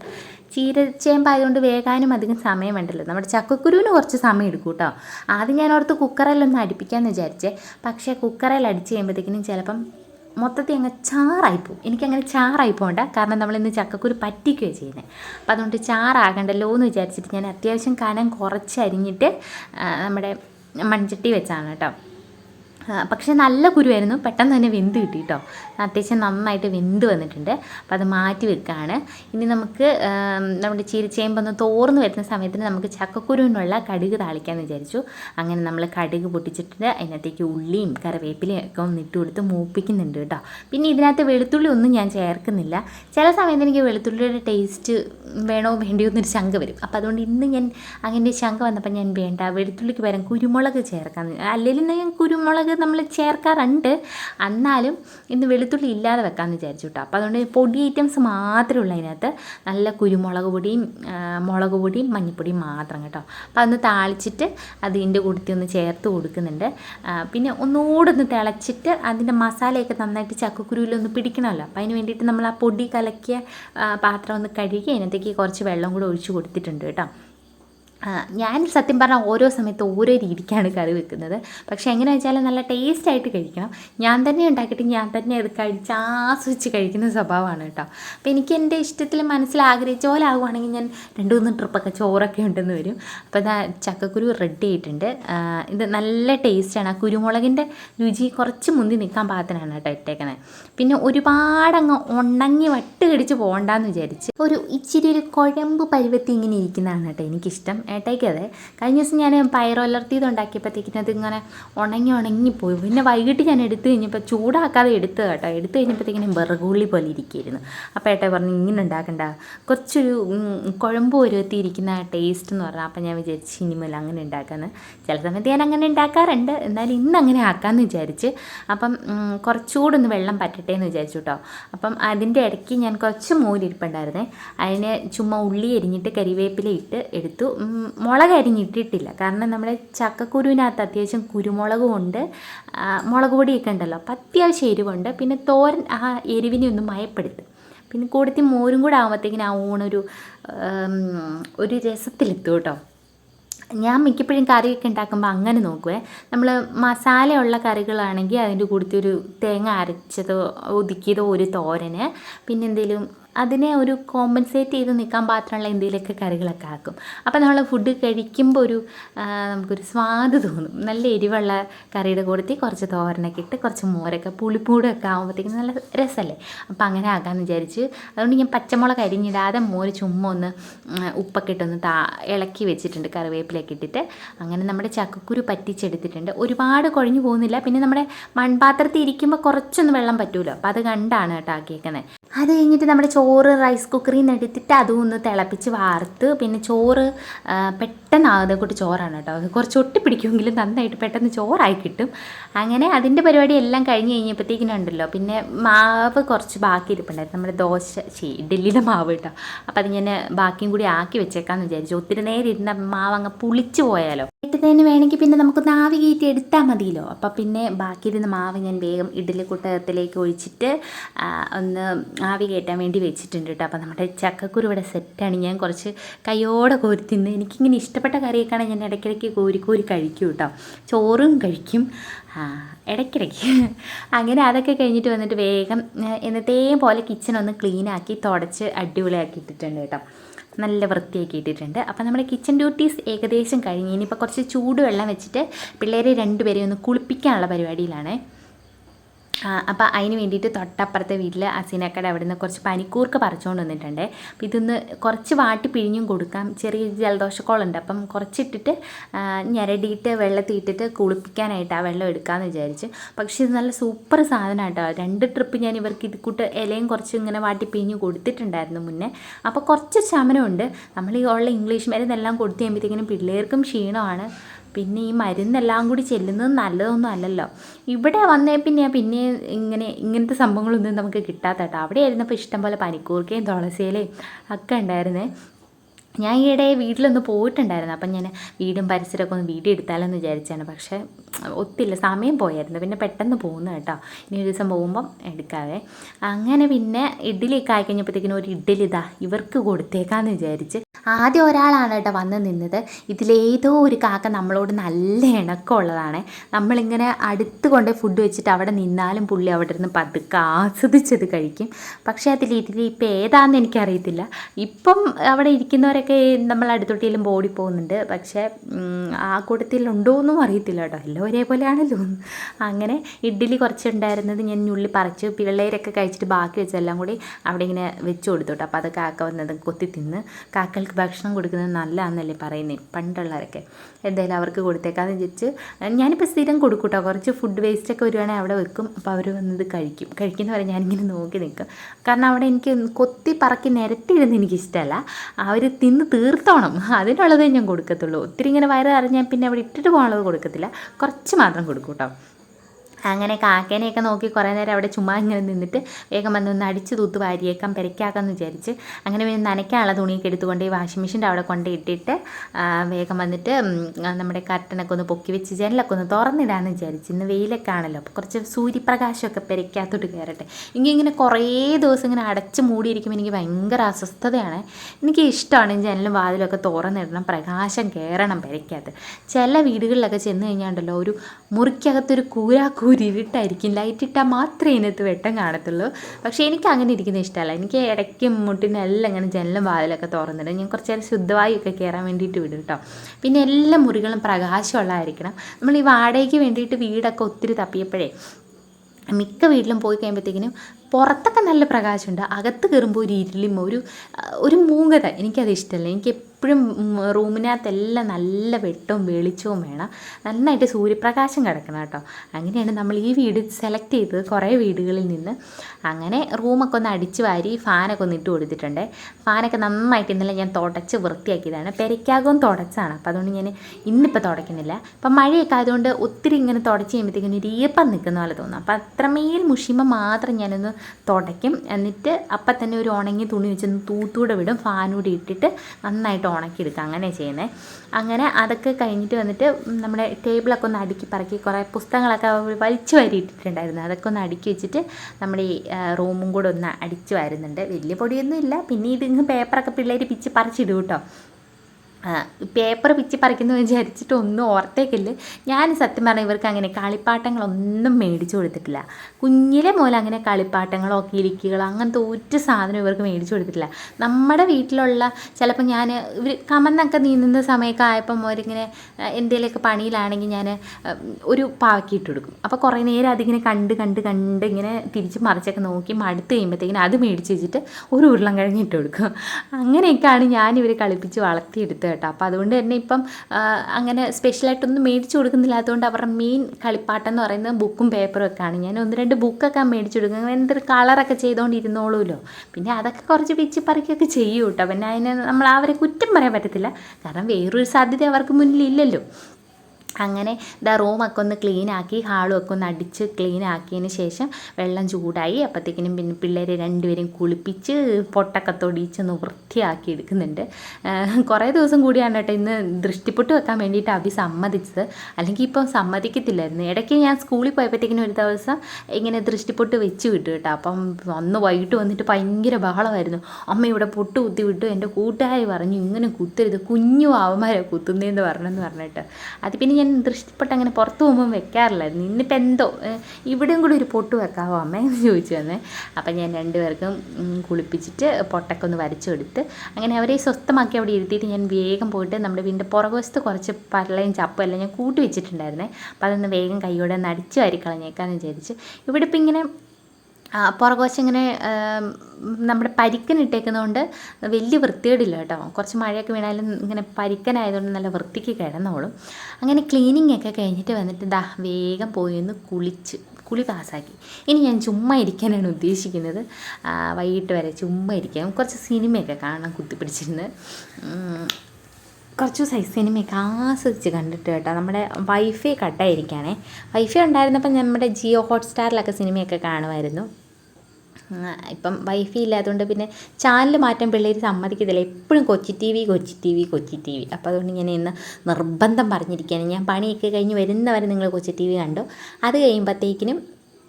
ചീരച്ചേമ്പ് ആയതുകൊണ്ട് വേകാനും അധികം സമയം വേണ്ടല്ലോ. നമ്മുടെ ചക്കക്കുരുവിന് കുറച്ച് സമയം എടുക്കും കേട്ടോ. ആദ്യം ഞാൻ ഓർത്ത് കുക്കറിലൊന്ന് അടുപ്പിക്കാമെന്ന് വിചാരിച്ചേ. പക്ഷേ കുക്കറിൽ അടിച്ച് കഴിയുമ്പോഴത്തേക്കിനും ചിലപ്പം മൊത്തത്തിൽ അങ്ങ് ചാറായിപ്പോവും. എനിക്കങ്ങനെ ചാറായി പോകണ്ട. കാരണം നമ്മളിന്ന് ചക്കക്കുരു പറ്റിക്കുകയാണ് ചെയ്യുന്നത് അപ്പോൾ അതുകൊണ്ട് ചാറാകണ്ടല്ലോ എന്ന് വിചാരിച്ചിട്ട് ഞാൻ അത്യാവശ്യം കനം കുറച്ച് അരിഞ്ഞിട്ട് നമ്മുടെ മൺചട്ടി വെച്ചാണ് കേട്ടോ. പക്ഷേ നല്ല കുരുവായിരുന്നു. പെട്ടെന്ന് തന്നെ വെന്ത് കിട്ടി കേട്ടോ അത്യാവശ്യം നന്നായിട്ട് വെന്ത് വന്നിട്ടുണ്ട്. അപ്പോൾ അത് മാറ്റി വെക്കുകയാണ് ഇനി നമുക്ക് നമ്മുടെ ചീരിച്ചേമ്പൊന്ന് തോർന്ന് വരുന്ന സമയത്തിന് നമുക്ക് ചക്കക്കുരുവിനുള്ള കടുക് താളിക്കാമെന്ന് വിചാരിച്ചു. അങ്ങനെ നമ്മൾ കടുക് പൊട്ടിച്ചിട്ടുണ്ട്. അതിനകത്തേക്ക് ഉള്ളിയും കറിവേപ്പിലയും ഒക്കെ ഒന്ന് ഇട്ട് കൊടുത്ത് മൂപ്പിക്കുന്നുണ്ട് കേട്ടോ. പിന്നെ ഇതിനകത്ത് വെളുത്തുള്ളി ഒന്നും ഞാൻ ചേർക്കുന്നില്ല. ചില സമയത്ത് എനിക്ക് വെളുത്തുള്ളിയുടെ ടേസ്റ്റ് വേണോ വേണ്ടിയോ എന്നൊരു ശങ്ക വരും. അപ്പോൾ അതുകൊണ്ട് ഇന്ന് ഞാൻ അങ്ങനെ ശങ്ക വന്നപ്പോൾ ഞാൻ വേണ്ട. വെളുത്തുള്ളിക്ക് പകരം കുരുമുളക് ചേർക്കാമെന്ന് അല്ലെങ്കിൽ ഞാൻ കുരുമുളക് നമ്മൾ ചേർക്കാറുണ്ട്. എന്നാലും ഇന്ന് വെളുത്തുള്ളി ഇല്ലാതെ വെക്കാമെന്ന് വിചാരിച്ചു കേട്ടോ അപ്പോൾ അതുകൊണ്ട് പൊടി ഐറ്റംസ് മാത്രമേ ഉള്ളൂ അതിനകത്ത്. നല്ല കുരുമുളക് പൊടിയും മുളക് പൊടിയും മഞ്ഞൾപ്പൊടിയും മാത്രം കേട്ടോ. അപ്പോൾ അതൊന്ന് താളിച്ചിട്ട് അതിന്റെ കൂട്ടത്തിൽ ഒന്ന് ചേർത്ത് കൊടുക്കുന്നുണ്ട്. പിന്നെ ഒന്നുകൂടെ ഒന്ന് തിളച്ചിട്ട് അതിന്റെ മസാലയൊക്കെ നന്നായിട്ട് ചക്കക്കുരുവിലൊന്ന് പിടിക്കണമല്ലോ. അപ്പോൾ അതിന് വേണ്ടിയിട്ട് നമ്മൾ ആ പൊടി കലക്കിയ പാത്രം ഒന്ന് കഴുകി അതിനകത്തേക്ക് കുറച്ച് വെള്ളം കൂടെ ഒഴിച്ച് കൊടുത്തിട്ടുണ്ട് കേട്ടോ. ഞാൻ സത്യം പറഞ്ഞാൽ ഓരോ സമയത്ത് ഓരോ രീതിക്കാണ് കറി വെക്കുന്നത്. പക്ഷേ എങ്ങനെ വെച്ചാൽ നല്ല ടേസ്റ്റ് ആയിട്ട് കഴിക്കണം. ഞാൻ തന്നെ ഉണ്ടാക്കിയിട്ട് ഞാൻ തന്നെ അത് കഴിച്ച് ആസ്വദിച്ച് കഴിക്കുന്ന സ്വഭാവമാണ് കേട്ടോ. അപ്പോൾ എനിക്ക് എന്റെ ഇഷ്ടത്തിൽ മനസ്സിൽ ആഗ്രഹിച്ച പോലെ ആകുവാണെങ്കിൽ ഞാൻ രണ്ട് മൂന്ന് ട്രിപ്പൊക്കെ ചോറൊക്കെ ഉണ്ടെന്ന് വരും. അപ്പോൾ ഇതാ ചക്കക്കുരു റെഡി ആയിട്ടുണ്ട്. ഇത് നല്ല ടേസ്റ്റാണ് ആ കുരുമുളകിന്റെ രുചി കുറച്ച് മുന്തി നിൽക്കാൻ പാകത്തിനാണ് കേട്ടോ ഇട്ടേക്കണത് പിന്നെ ഒരുപാടങ്ങ് ഉണങ്ങി വട്ട് കടിച്ച് പോകണ്ടെന്ന് വിചാരിച്ച് ഒരു ഇച്ചിരി ഒരു കുഴമ്പ് പരുവത്തി ഇങ്ങനെ ഇരിക്കുന്നതാണ് കേട്ടോ എനിക്കിഷ്ടം. ഏട്ടയ്ക്ക് അതെ കഴിഞ്ഞ ദിവസം ഞാൻ പയറുലർത്തിയത് ഉണ്ടാക്കിയപ്പോഴത്തേക്കിനും അതിങ്ങനെ ഉണങ്ങി ഉണങ്ങിപ്പോയി പിന്നെ വൈകിട്ട് ഞാൻ എടുത്തു കഴിഞ്ഞപ്പോൾ ചൂടാക്കാതെ എടുത്തു കേട്ടോ. എടുത്തു കഴിഞ്ഞപ്പോഴത്തേക്കിനും വിറകുള്ളി പോലെ ഇരിക്കുകയായിരുന്നു അപ്പോൾ ഏട്ട പറഞ്ഞു ഇങ്ങനെ ഉണ്ടാക്കണ്ട. കുറച്ചൊരു കുഴമ്പ് ഒരുത്തിയിരിക്കുന്ന ടേസ്റ്റ് എന്ന് പറഞ്ഞാൽ അപ്പം ഞാൻ വിചാരിച്ചു ഇനിമേൽ അങ്ങനെ ഉണ്ടാക്കാമെന്ന് ചില സമയത്ത് ഞാൻ അങ്ങനെ ഉണ്ടാക്കാറുണ്ട്. എന്നാലും ഇന്ന് അങ്ങനെ ആക്കാമെന്ന് വിചാരിച്ച്. അപ്പം കുറച്ചുകൂടെ ഒന്ന് വെള്ളം പറ്റട്ടെ എന്ന് വിചാരിച്ചു കേട്ടോ. അപ്പം അതിന്റെ ഇടയ്ക്ക് ഞാൻ കുറച്ച് മോരിരിപ്പുണ്ടായിരുന്നേ അതിനെ ചുമ്മാ ഉള്ളി എരിഞ്ഞിട്ട് കരിവേപ്പില ഇട്ട് എടുത്തു. മുളക് അരിഞ്ഞിട്ടിട്ടില്ല കാരണം നമ്മുടെ ചക്കക്കുരുവിനകത്ത് അത്യാവശ്യം കുരുമുളകും ഉണ്ട് മുളക് പൊടിയൊക്കെ ഉണ്ടല്ലോ. അപ്പം അത്യാവശ്യം എരിവുണ്ട്. പിന്നെ തോരൻ ആ എരിവിനെ ഒന്ന് മയപ്പെടുത്തും. പിന്നെ കൂടുതൽ മോരും കൂടെ ആകുമ്പോഴത്തേക്കിനും ആ ഊണൊരു ഒരു രസത്തിലെത്തും കേട്ടോ. ഞാൻ മിക്കപ്പോഴും കറിയൊക്കെ ഉണ്ടാക്കുമ്പോൾ അങ്ങനെ നോക്കുവേ. നമ്മൾ മസാലയുള്ള കറികളാണെങ്കിൽ അതിന്റെ കൂടുതൽ ഒരു തേങ്ങ അരച്ചതോ ഒതുക്കിയതോ ഒരു തോരന്. പിന്നെ എന്തെങ്കിലും അതിനെ ഒരു കോമ്പൻസേറ്റ് ചെയ്ത് നിൽക്കാൻ പാത്രമുള്ള എന്തെങ്കിലുമൊക്കെ കറികളൊക്കെ ആക്കും. അപ്പോൾ നമ്മൾ ഫുഡ് കഴിക്കുമ്പോൾ ഒരു നമുക്കൊരു സ്വാദ് തോന്നും. നല്ല എരിവുള്ള കറിയുടെ കൂടത്തിൽ കുറച്ച് തോരനൊക്കെ ഇട്ട് കുറച്ച് മോരൊക്കെ പുളിപ്പൂടൊക്കെ ആകുമ്പോഴത്തേക്കും നല്ല രസമല്ലേ? അപ്പോൾ അങ്ങനെ ആക്കാമെന്ന് വിചാരിച്ച് അതുകൊണ്ട് ഞാൻ പച്ചമുളക് അരിഞ്ഞിടാതെ മോര് ചുമ്മാ ഒന്ന് ഉപ്പൊക്കെ ഇട്ടൊന്ന് താ ഇളക്കി വെച്ചിട്ടുണ്ട് കറിവേപ്പിലൊക്കെ ഇട്ടിട്ട്. അങ്ങനെ നമ്മുടെ ചക്കക്കുരു പറ്റിച്ചെടുത്തിട്ടുണ്ട്. ഒരുപാട് കുഴഞ്ഞു പോകുന്നില്ല. പിന്നെ നമ്മുടെ മൺപാത്രത്തിൽ ഇരിക്കുമ്പോൾ കുറച്ചൊന്ന് വെള്ളം പറ്റുമല്ലോ അപ്പോൾ അത് കണ്ടാണ് കേട്ടോ ആക്കിയേക്കുന്നത്. അത് കഴിഞ്ഞിട്ട് നമ്മുടെ ചോറ് റൈസ് കുക്കറിൽ നിന്ന് എടുത്തിട്ട് അതും ഒന്ന് തിളപ്പിച്ച് വാർത്ത് പിന്നെ ചോറ് പെട്ടെന്നാകുന്ന കൂട്ട് ചോറാണ് കേട്ടോ. അത് കുറച്ച് ഒട്ടി പിടിക്കുമെങ്കിലും നന്നായിട്ട് പെട്ടെന്ന് ചോറായി കിട്ടും. അങ്ങനെ അതിന്റെ പരിപാടി എല്ലാം കഴിഞ്ഞ് കഴിഞ്ഞപ്പോഴത്തേക്കിനുണ്ടല്ലോ പിന്നെ മാവ് കുറച്ച് ബാക്കി ഇരിപ്പുണ്ടായിരുന്നു. നമ്മുടെ ദോശ ശീ ഡൽഹിയിലെ മാവ് കേട്ടോ. അപ്പോൾ അത് ഞാൻ ബാക്കിയും കൂടി ആക്കി വെച്ചേക്കാമെന്ന് വിചാരിച്ചു. ഒത്തിരി നേരം ഇരുന്ന മാവ് അങ്ങ് പുളിച്ചു പോയാലോ. ഇട്ടതിന് വേണമെങ്കിൽ പിന്നെ നമുക്ക് നാവി കയറ്റി എടുത്താൽ മതിയല്ലോ. അപ്പോൾ പിന്നെ ബാക്കി ഇരുന്ന മാവ് ഞാൻ വേഗം ഇഡ്ഡലി കൂട്ടത്തിലേക്ക് ഒഴിച്ചിട്ട് ഒന്ന് ആവി കയറ്റാൻ വേണ്ടി വെച്ചിട്ടുണ്ട് കേട്ടോ അപ്പോൾ നമ്മുടെ ചക്കക്കുരു ഇവിടെ സെറ്റാണ് ഞാൻ കുറച്ച് കയ്യോടെ കോരി തിന്ന്. എനിക്കിങ്ങനെ ഇഷ്ടപ്പെട്ട കറിയൊക്കെയാണ് ഞാൻ ഇടയ്ക്കിടയ്ക്ക് കോരി കോരി കഴിക്കും കേട്ടോ ചോറും കഴിക്കും. ഇടയ്ക്കിടയ്ക്ക്. അങ്ങനെ അതൊക്കെ കഴിഞ്ഞിട്ട് വന്നിട്ട് വേഗം എന്നത്തേം പോലെ കിച്ചൺ ഒന്ന് ക്ലീനാക്കി തുടച്ച് അടിപൊളിയാക്കി ഇട്ടിട്ടുണ്ട് കേട്ടോ നല്ല വൃത്തിയാക്കി ഇട്ടിട്ടുണ്ട്. അപ്പോൾ നമ്മുടെ കിച്ചൺ ഡ്യൂട്ടീസ് ഏകദേശം കഴിഞ്ഞ്. ഇനിയിപ്പോൾ കുറച്ച് ചൂടുവെള്ളം വെച്ചിട്ട് പിള്ളേരെ രണ്ടുപേരെയും ഒന്ന് കുളിപ്പിക്കാനുള്ള പരിപാടിയിലാണേ. അപ്പോൾ അതിന് വേണ്ടിയിട്ട് തൊട്ടപ്പുറത്തെ വീട്ടിൽ അസീനക്കട അവിടെ നിന്ന് കുറച്ച് പനിക്കൂർക്ക് പറിച്ചുകൊണ്ട് വന്നിട്ടുണ്ട്. അപ്പോൾ ഇതൊന്ന് കുറച്ച് വാട്ടി പിഴിഞ്ഞും കൊടുക്കാം. ചെറിയ ജലദോഷക്കോളുണ്ട്. അപ്പം കുറച്ചിട്ടിട്ട് ഞരടിയിട്ട് വെള്ളത്തിയിട്ടിട്ട് കുളിപ്പിക്കാനായിട്ട് ആ വെള്ളം എടുക്കാമെന്ന് വിചാരിച്ച്. പക്ഷേ ഇത് നല്ല സൂപ്പർ സാധനം കേട്ടോ രണ്ട് ട്രിപ്പ് ഞാൻ ഇവർക്ക് ഇത് കൂട്ട് ഇലയും കുറച്ച് ഇങ്ങനെ വാട്ടി പിഴിഞ്ഞ് കൊടുത്തിട്ടുണ്ടായിരുന്നു മുന്നേ. അപ്പോൾ കുറച്ച് ശമനമുണ്ട്. നമ്മൾ ഈ ഉള്ള ഇംഗ്ലീഷ് മരുന്നെല്ലാം കൊടുത്തു കഴിയുമ്പോഴത്തേക്കിനും പിള്ളേർക്കും ക്ഷീണമാണ്. പിന്നെ ഈ മരുന്നെല്ലാം കൂടി ചെല്ലുന്നത് നല്ലതൊന്നും അല്ലല്ലോ. ഇവിടെ വന്നേ പിന്നെ പിന്നെ ഇങ്ങനെ ഇങ്ങനത്തെ സംഭവങ്ങളൊന്നും നമുക്ക് കിട്ടാത്ത കേട്ടോ അവിടെ ആയിരുന്നപ്പോൾ ഇഷ്ടം പോലെ പനിക്കൂർക്കയും തുളസിയിലയും ഒക്കെ ഉണ്ടായിരുന്നേ. ഞാൻ ഈയിടെ വീട്ടിലൊന്ന് പോയിട്ടുണ്ടായിരുന്നു. അപ്പം ഞാൻ വീടും പരിസരമൊക്കെ ഒന്ന് വീഡിയോ എടുത്താലെന്ന് വിചാരിച്ചാണ്. പക്ഷേ ഒത്തില്ല സമയം പോയായിരുന്നു. പിന്നെ പെട്ടെന്ന് പോകുന്നു കേട്ടോ. ഇനി ഒരു ദിവസം പോകുമ്പം എടുക്കാവേ. അങ്ങനെ പിന്നെ ഇഡ്ഡലിയൊക്കെ ആയി കഴിഞ്ഞപ്പോഴത്തേക്കിനും ഒരു ഇഡ്ഡലി ഇതാ ഇവർക്ക് കൊടുത്തേക്കാന്ന് വിചാരിച്ച് ആദ്യം ഒരാളാണ് കേട്ടോ വന്ന് നിന്നത്. ഇതിലേതോ ഒരു കാക്ക നമ്മളോട് നല്ല ഇണക്കമുള്ളതാണ്. നമ്മളിങ്ങനെ അടുത്ത് കൊണ്ട് ഫുഡ് വെച്ചിട്ട് അവിടെ നിന്നാലും പുള്ളി അവിടെ ഇരുന്ന് പതുക്കെ ആസ്വദിച്ചത് കഴിക്കും. പക്ഷേ അതിൽ ഇതിൽ ഇപ്പം ഏതാണെന്ന് എനിക്കറിയത്തില്ല. ഇപ്പം അവിടെ ഇരിക്കുന്നവരൊക്കെ നമ്മൾ അടുത്തൊട്ടിയിലും ബോഡി പോകുന്നുണ്ട്. പക്ഷേ ആ കൂട്ടത്തിലുണ്ടോയെന്നും അറിയത്തില്ല കേട്ടോ. എല്ലാം ഒരേപോലെയാണല്ലോ. അങ്ങനെ ഇഡ്ഡലി കുറച്ചുണ്ടായിരുന്നത് ഞാൻ ഉള്ളി പറിച്ച്. പിള്ളേരൊക്കെ കഴിച്ചിട്ട് ബാക്കി വെച്ചെല്ലാം കൂടി അവിടെ ഇങ്ങനെ വെച്ച് കൊടുത്തു കേട്ടോ. അപ്പോൾ അത് കാക്ക വന്നത് കൊത്തി തിന്ന്. കാക്കകൾക്ക് ഭക്ഷണം കൊടുക്കുന്നത് നല്ലതാണെന്നല്ലേ പറയുന്നത് പണ്ടുള്ളവരൊക്കെ. എന്തായാലും അവർക്ക് കൊടുത്തേക്കാന്ന് വിചാരിച്ച് ഞാനിപ്പോൾ സ്ഥിരം കൊടുക്കൂട്ടോ. കുറച്ച് ഫുഡ് വേസ്റ്റ് ഒക്കെ വരുവാണെങ്കിൽ അവിടെ വെക്കും. അപ്പോൾ അവർ വന്നത് കഴിക്കും. കഴിക്കുന്ന വരെ ഞാനിങ്ങനെ നോക്കി നിൽക്കും. കാരണം അവിടെ എനിക്ക് കൊത്തി പറക്കി നിരത്തിയിടുന്ന എനിക്കിഷ്ടമല്ല. അവർ തിന്ന് തീർത്തോണം. അതിനുള്ളതേ ഞാൻ കൊടുക്കത്തുള്ളൂ. ഒത്തിരി ഇങ്ങനെ വയറ് അറിഞ്ഞാൽ പിന്നെ അവിടെ ഇട്ടിട്ട് പോകാനുള്ളത് കൊടുക്കത്തില്ല. കുറച്ച് മാത്രം കൊടുക്കും കേട്ടോ അങ്ങനെ കാക്കേനെയൊക്കെ നോക്കി കുറേ നേരം അവിടെ ചുമ്മാ ഇങ്ങനെ നിന്നിട്ട് വേഗം വന്ന് ഒന്ന് അടിച്ച് തൂത്ത് വാരിയേക്കാം പെരക്കാക്കാമെന്ന് വിചാരിച്ച്. അങ്ങനെ പിന്നെ നനയ്ക്കാനുള്ള തുണിയൊക്കെ എടുത്തുകൊണ്ട് ഈ വാഷിംഗ് മെഷീന്റെ അവിടെ കൊണ്ട് ഇട്ടിട്ട് വേഗം വന്നിട്ട് നമ്മുടെ കർട്ടനൊക്കെ ഒന്ന് പൊക്കി വെച്ച് ജനലൊക്കെ ഒന്ന് തുറന്നിടാമെന്ന് വിചാരിച്ച്. ഇന്ന് വെയിലൊക്കെ ആണല്ലോ അപ്പോൾ കുറച്ച് സൂര്യപ്രകാശമൊക്കെ പെരയ്ക്കകത്തോട്ട് കയറട്ടെ. എനിക്ക് ഇങ്ങനെ കുറേ ദിവസം ഇങ്ങനെ അടച്ച് മൂടിയിരിക്കുമ്പോൾ എനിക്ക് ഭയങ്കര അസ്വസ്ഥതയാണ്. എനിക്ക് ഇഷ്ടമാണ് ജനലും വാതിലൊക്കെ തുറന്നിടണം പ്രകാശം കയറണം പെരയ്ക്കകത്ത്. ചില വീടുകളിലൊക്കെ ചെന്ന് കഴിഞ്ഞാണ്ടല്ലോ ഒരു മുറിക്കകത്തൊരു കൂരാക്കൂരി ഇരുട്ടായിരിക്കും ലൈറ്റ് ഇട്ടാൽ മാത്രമേ ഇതിനകത്ത് വെട്ടം കാണത്തുള്ളൂ. പക്ഷേ എനിക്ക് അങ്ങനെ ഇരിക്കുന്ന ഇഷ്ടമല്ല. എനിക്ക് ഇടയ്ക്ക് മുട്ടിനെല്ലാം ഇങ്ങനെ ജനലും വാതിലൊക്കെ തുറന്നിടും. ഞാൻ കുറച്ച് നേരം ശുദ്ധവായുവൊക്കെ കയറാൻ വേണ്ടിയിട്ട് വിടും കേട്ടോ പിന്നെ എല്ലാ മുറികളും പ്രകാശമുള്ളതായിരിക്കണം. നമ്മൾ ഈ വാടകയ്ക്ക് വേണ്ടിയിട്ട് വീടൊക്കെ ഒത്തിരി തപ്പിയപ്പോഴേ മിക്ക വീട്ടിലും പോയി കഴിയുമ്പോഴത്തേക്കിനും പുറത്തൊക്കെ നല്ല പ്രകാശമുണ്ട്. അകത്ത് കയറുമ്പോൾ ഒരു ഇരുളിമ ഒരു ഒരു മൂങ്ങത എനിക്കത് ഇഷ്ടമല്ല എനിക്ക് എപ്പോഴും റൂമിനകത്തെല്ലാം നല്ല വെട്ടവും വെളിച്ചവും വേണം. നന്നായിട്ട് സൂര്യപ്രകാശം കിടക്കണം കേട്ടോ. അങ്ങനെയാണ് നമ്മൾ ഈ വീട് സെലക്ട് ചെയ്തത്. കുറേ വീടുകളിൽ നിന്ന്. അങ്ങനെ റൂമൊക്കെ ഒന്ന് അടിച്ച് വാരി ഫാനൊക്കെ ഒന്ന് ഇട്ട് കൊടുത്തിട്ടുണ്ട്. ഫാനൊക്കെ നന്നായിട്ട് ഇന്നലെ ഞാൻ തുടച്ച് വൃത്തിയാക്കിയതാണ്. പെരയ്ക്കാകവും തുടച്ചാണ്. അപ്പോൾ അതുകൊണ്ട് ഞാൻ ഇന്നിപ്പോൾ തുടയ്ക്കുന്നില്ല. അപ്പം മഴയൊക്കെ ആയതുകൊണ്ട് ഒത്തിരി ഇങ്ങനെ തുടച്ച് കഴിയുമ്പോഴത്തേക്കും ഒരു നിൽക്കുന്ന പോലെ തോന്നും. അപ്പോൾ അത്രമേൽ മുഷിമ മാത്രം ഞാനൊന്ന് തുടയ്ക്കും. എന്നിട്ട് അപ്പം തന്നെ ഒരു ഉണങ്ങി തുണി വെച്ചൊന്ന് തൂത്തൂടെ വിടും. ഫാനൂടെ ഇട്ടിട്ട് നന്നായിട്ട് ഉണക്കിയെടുക്കുക അങ്ങനെ ചെയ്യുന്നത്. അങ്ങനെ അതൊക്കെ കഴിഞ്ഞിട്ട് വന്നിട്ട് നമ്മുടെ ടേബിളൊക്കെ ഒന്ന് അടുക്കി പറക്കി കുറേ പുസ്തകങ്ങളൊക്കെ വലിച്ചു വാരി ഇട്ടിട്ടുണ്ടായിരുന്നു അതൊക്കെ ഒന്ന് അടുക്കി വെച്ചിട്ട് നമ്മുടെ ഈ റൂമും കൂടെ ഒന്ന് അടിച്ചു വരുന്നുണ്ട്. വലിയ പൊടിയൊന്നും ഇല്ല. പിന്നെ ഇതിങ്ങ് പേപ്പറൊക്കെ പിള്ളേർ പിച്ച് പറിച്ചിടും കേട്ടോ. പേപ്പർ പിച്ചി പറിക്കുന്നു വിചാരിച്ചിട്ട് ഒന്നും ഓർത്തേക്കില്ല. ഞാൻ സത്യം പറഞ്ഞാൽ ഇവർക്ക് അങ്ങനെ കളിപ്പാട്ടങ്ങളൊന്നും മേടിച്ചു കൊടുത്തിട്ടില്ല. കുഞ്ഞിലെ മുതൽ അങ്ങനെ കളിപ്പാട്ടങ്ങളോ കിരിക്കുകളോ അങ്ങനത്തെ ഒരു സാധനം ഇവർക്ക് മേടിച്ചു കൊടുത്തിട്ടില്ല. നമ്മുടെ വീട്ടിലുള്ള ചിലപ്പോൾ ഞാൻ ഇവർ കമന്നൊക്കെ നീന്തുന്ന സമയമൊക്കെ ആയപ്പം അവരിങ്ങനെ എന്തെങ്കിലുമൊക്കെ പണിയിലാണെങ്കിൽ ഞാൻ ഒരു പാവയ്ക്ക് ഇട്ട് കൊടുക്കും. അപ്പോൾ കുറേ നേരം അതിങ്ങനെ കണ്ട് കണ്ട് കണ്ട് ഇങ്ങനെ തിരിച്ച് മറിച്ചൊക്കെ നോക്കി മടുത്ത് കഴിയുമ്പോഴത്തേക്കിനും അത് മേടിച്ച് വെച്ചിട്ട് ഒരു ഉരുളം കിഴങ്ങ് ഇട്ട് കൊടുക്കും. അങ്ങനെയൊക്കെയാണ് ഞാൻ ഇവരെ കളിപ്പിച്ച് വളർത്തിയെടുത്തത്. കേട്ടോ. അപ്പോൾ അതുകൊണ്ട് തന്നെ ഇപ്പം അങ്ങനെ സ്പെഷ്യലായിട്ടൊന്നും മേടിച്ചു കൊടുക്കുന്നില്ല. അതുകൊണ്ട് അവരുടെ മെയിൻ കളിപ്പാട്ടം എന്ന് പറയുന്നത് ബുക്കും പേപ്പറും ഒക്കെ ആണ് ഞാൻ ഒന്ന് രണ്ട് ബുക്കൊക്കെ മേടിച്ചു കൊടുക്കും. അങ്ങനെ എന്തൊരു കളറൊക്കെ ചെയ്തുകൊണ്ടിരുന്നോളൂല്ലോ പിന്നെ അതൊക്കെ കുറച്ച് പിച്ചി പറിക്കുകയൊക്കെ ചെയ്യും കേട്ടോ പിന്നെ അതിനെ നമ്മൾ അവരെ കുറ്റം പറയാൻ പറ്റത്തില്ല. കാരണം വേറൊരു സാധ്യത അവർക്ക് മുന്നിൽ ഇല്ലല്ലോ അങ്ങനെ ദാ റൂമൊക്കെ ഒന്ന് ക്ലീൻ ആക്കി ഹാളും ഒക്കെ ഒന്ന് അടിച്ച് ക്ലീൻ ആക്കിയതിന് ശേഷം വെള്ളം ചൂടായി. അപ്പോഴത്തേക്കിനും പിന്നെ പിള്ളേരെ രണ്ടുപേരും കുളിപ്പിച്ച് പൊട്ടൊക്കെ തൊടിയിച്ചൊന്ന് വൃത്തിയാക്കി എടുക്കുന്നുണ്ട്. കുറേ ദിവസം കൂടിയാണ് കേട്ടോ ഇന്ന് ദൃഷ്ടിപ്പൊട്ട് വെക്കാൻ വേണ്ടിയിട്ട് അഭി സമ്മതിച്ചത്. അല്ലെങ്കിൽ ഇപ്പം സമ്മതിക്കത്തില്ലായിരുന്നു. ഇടയ്ക്ക് ഞാൻ സ്കൂളിൽ പോയപ്പോഴത്തേക്കിനും ഒരു ദിവസം ഇങ്ങനെ ദൃഷ്ടിപ്പൊട്ട് വെച്ച് വിട്ടു കേട്ടോ. അപ്പം ഒന്ന് വൈകിട്ട് വന്നിട്ട് ഭയങ്കര ബഹളമായിരുന്നു. അമ്മ ഇവിടെ പൊട്ട് കുത്തി വിട്ടു. എന്റെ കൂട്ടുകാരി പറഞ്ഞു ഇങ്ങനെ കുത്തരുത്. കുഞ്ഞു ആവന്മാരെ കുത്തുന്നതെന്ന് പറഞ്ഞെന്ന് പറഞ്ഞിട്ട്. അത് പിന്നെ ഞാൻ ദൃഷ്ടിപ്പെട്ട് അങ്ങനെ പുറത്ത് പോകുമ്പോൾ വെക്കാറില്ലായിരുന്നു ഇന്നിപ്പോൾ എന്തോ ഇവിടെയും കൂടി ഒരു പൊട്ട് വെക്കാവോ അമ്മ എന്ന് ചോദിച്ചു വന്നേ. അപ്പം ഞാൻ രണ്ടുപേർക്കും കുളിപ്പിച്ചിട്ട് പൊട്ടൊക്കെ ഒന്ന് വരച്ചു കൊടുത്ത് അങ്ങനെ അവരെ സ്വസ്ഥമാക്കി അവിടെ ഇരുത്തിയിട്ട് ഞാൻ വേഗം പോയിട്ട് നമ്മുടെ വീടിന്റെ പുറകുവശത്ത് കുറച്ച് പല്ലയും ചപ്പും എല്ലാം ഞാൻ കൂട്ടി വെച്ചിട്ടുണ്ടായിരുന്നേ. അപ്പം അതൊന്ന് വേഗം കൈയോടെ ഒന്ന് അടിച്ചു വിചാരിച്ച്. ഇവിടെ ഇപ്പം ഇങ്ങനെ ആ, പുറകുവശം ഇങ്ങനെ നമ്മുടെ പരിക്കനിട്ടേക്കുന്നതുകൊണ്ട് വലിയ വൃത്തികേടില്ല കേട്ടോ. കുറച്ച് മഴയൊക്കെ വീണാലും ഇങ്ങനെ പരിക്കനായതുകൊണ്ട് നല്ല വൃത്തിക്ക് കിടന്നോളും. അങ്ങനെ ക്ലീനിങ് ഒക്കെ കഴിഞ്ഞിട്ട് വന്നിട്ട് ദാ വേഗം പോയി ഒന്ന് കുളിച്ച് കുളി പാസ്സാക്കി. ഇനി ഞാൻ ചുമ്മാ ഇരിക്കാനാണ് ഉദ്ദേശിക്കുന്നത്. വൈകിട്ട് വരെ ചുമ്മാ ഇരിക്കാം. കുറച്ച് സിനിമയൊക്കെ കാണാൻ കുത്തിപ്പിടിച്ചിരുന്ന്. കുറച്ച് ദിവസമായി സിനിമയൊക്കെ ആസ്വദിച്ച് കണ്ടിട്ട് കേട്ടോ. നമ്മുടെ വൈഫൈ കട്ടായിരിക്കുകയാണേ വൈഫൈ ഉണ്ടായിരുന്നപ്പോൾ നമ്മുടെ ജിയോ ഹോട്ട്സ്റ്റാറിലൊക്കെ സിനിമയൊക്കെ കാണുമായിരുന്നു. ഇപ്പം വൈഫൈ ഇല്ലാത്തതുകൊണ്ട് പിന്നെ ചാനൽ മാറ്റാൻ പിള്ളേർ സമ്മതിക്കത്തില്ല. എപ്പോഴും Kochi T V Kochi T V Kochi T V അപ്പോൾ അതുകൊണ്ട് ഞാൻ ഇന്ന് നിർബന്ധം പറഞ്ഞിരിക്കുകയാണ് ഞാൻ പണിയൊക്കെ കഴിഞ്ഞ് വരുന്നവരെ നിങ്ങൾ കൊച്ചി ടി വി കണ്ടു. അത് കഴിയുമ്പോഴത്തേക്കിനും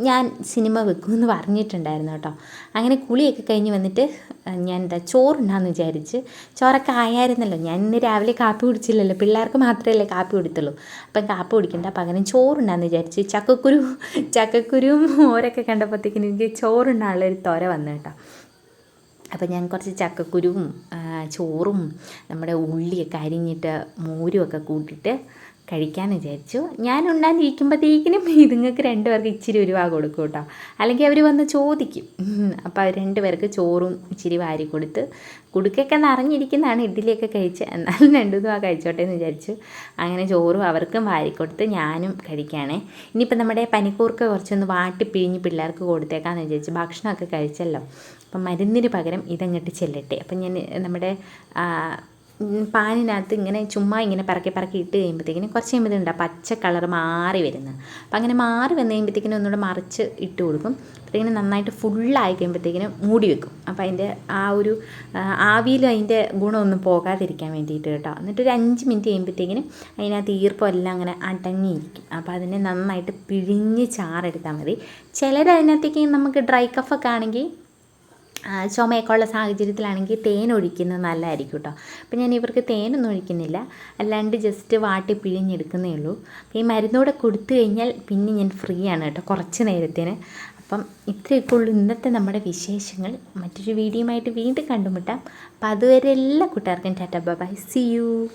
ഞാൻ സിനിമ വെക്കുമെന്ന് പറഞ്ഞിട്ടുണ്ടായിരുന്നു കേട്ടോ. അങ്ങനെ കുളിയൊക്കെ കഴിഞ്ഞ് വന്നിട്ട് ഞാൻ എന്താ ചോറുണ്ടാന്ന് വിചാരിച്ച് ചോറൊക്കെ ആയായിരുന്നല്ലോ. ഞാൻ ഇന്ന് രാവിലെ കാപ്പി കുടിച്ചില്ലല്ലോ. പിള്ളേർക്ക് മാത്രമല്ലേ കാപ്പി കൊടുത്തുള്ളൂ. അപ്പം കാപ്പി കുടിക്കണ്ട പകരം ചോറുണ്ടാന്ന് വിചാരിച്ച് ചക്കക്കുരു ചക്കക്കുരുവും മോരൊക്കെ കണ്ടപ്പോഴത്തേക്കിനും എനിക്ക് ചോറുണ്ടാനുള്ളൊരു തൊര വന്നു കേട്ടോ. അപ്പം ഞാൻ കുറച്ച് ചക്കക്കുരുവും ചോറും നമ്മുടെ ഉള്ളിയൊക്കെ അരിഞ്ഞിട്ട് മോരും ഒക്കെ കൂട്ടിയിട്ട് കഴിക്കാമെന്ന് വിചാരിച്ചു. ഞാൻ ഉണ്ടാകാനിരിക്കുമ്പോഴത്തേക്കിനും ഇതുങ്ങൾക്ക് രണ്ടുപേർക്ക് ഇച്ചിരി ഒരു വാ കൊടുക്കും കേട്ടോ. അല്ലെങ്കിൽ അവർ വന്ന് ചോദിക്കും. അപ്പോൾ അവർ രണ്ടുപേർക്ക് ചോറും ഇച്ചിരി വാരി കൊടുത്ത് കുടുക്കൊക്കെ നിറഞ്ഞിരിക്കുന്നതാണ് ഇഡ്ഡലിയൊക്കെ കഴിച്ച്. എന്നാലും രണ്ടു ദിവസം കഴിച്ചോട്ടെ എന്ന് വിചാരിച്ചു. അങ്ങനെ ചോറും അവർക്കും വാരിക്കൊടുത്ത് ഞാനും കഴിക്കുകയാണേ ഇനിയിപ്പോൾ നമ്മുടെ പനിക്കൂർക്ക് കുറച്ചൊന്ന് വാട്ടി പിഴിഞ്ഞ് പിള്ളേർക്ക് കൊടുത്തേക്കാന്ന് വിചാരിച്ചു. ഭക്ഷണമൊക്കെ കഴിച്ചല്ലോ. അപ്പം മരുന്നിന് പകരം ഇതങ്ങോട്ട് ചെല്ലട്ടെ. അപ്പം ഞാൻ നമ്മുടെ പാനിനകത്ത് ഇങ്ങനെ ചുമ്മാ ഇങ്ങനെ പറക്കി പറക്കി ഇട്ട് കഴിയുമ്പോഴത്തേക്കിനും കുറച്ച് കഴിയുമ്പോഴത്തേക്കുണ്ട് പച്ച കളർ മാറി വരുന്നത്. അപ്പം അങ്ങനെ മാറി വന്നു കഴിയുമ്പോഴത്തേക്കിനും ഒന്നുകൂടെ മറിച്ച് ഇട്ട് കൊടുക്കും. അപ്പോഴത്തേക്കിനും നന്നായിട്ട് ഫുള്ളായി കഴിയുമ്പോഴത്തേക്കിനും മൂടി വെക്കും. അപ്പോൾ അതിന്റെ ആ ഒരു ആവിയിൽ അതിന്റെ ഗുണമൊന്നും പോകാതിരിക്കാൻ വേണ്ടിയിട്ട് കേട്ടോ. എന്നിട്ട് ഒരു അഞ്ച് മിനിറ്റ് കഴിയുമ്പോഴത്തേക്കിനും അതിനകത്ത് ഈർപ്പം എല്ലാം അങ്ങനെ അടങ്ങിയിരിക്കും. അപ്പോൾ അതിനെ നന്നായിട്ട് പിഴിഞ്ഞ് ചാറെടുത്താൽ മതി. ചിലർ അതിനകത്തേക്ക് നമുക്ക് ഡ്രൈ കഫൊക്കെ ആണെങ്കിൽ ചുമയൊക്കെ ഉള്ള സാഹചര്യത്തിലാണെങ്കിൽ തേൻ ഒഴിക്കുന്നത് നല്ലതായിരിക്കും കേട്ടോ. അപ്പം ഞാൻ ഇവർക്ക് തേനൊന്നും ഒഴിക്കുന്നില്ല. അല്ലാണ്ട് ജസ്റ്റ് വാട്ടി പിഴിഞ്ഞെടുക്കുന്നേ ഉള്ളൂ. ഈ മരുന്നൂടെ കൊടുത്തു കഴിഞ്ഞാൽ പിന്നെ ഞാൻ ഫ്രീ ആണ് കേട്ടോ കുറച്ച് നേരത്തിന്. അപ്പം ഇത്രയൊക്കെ ഉള്ളൂ ഇന്നത്തെ നമ്മുടെ വിശേഷങ്ങൾ. മറ്റൊരു വീഡിയോ ആയിട്ട് വീണ്ടും കണ്ടുമുട്ടാം. അപ്പം അതുവരെ എല്ലാ കൂട്ടുകാർക്കും ടാറ്റ ബൈ സി യു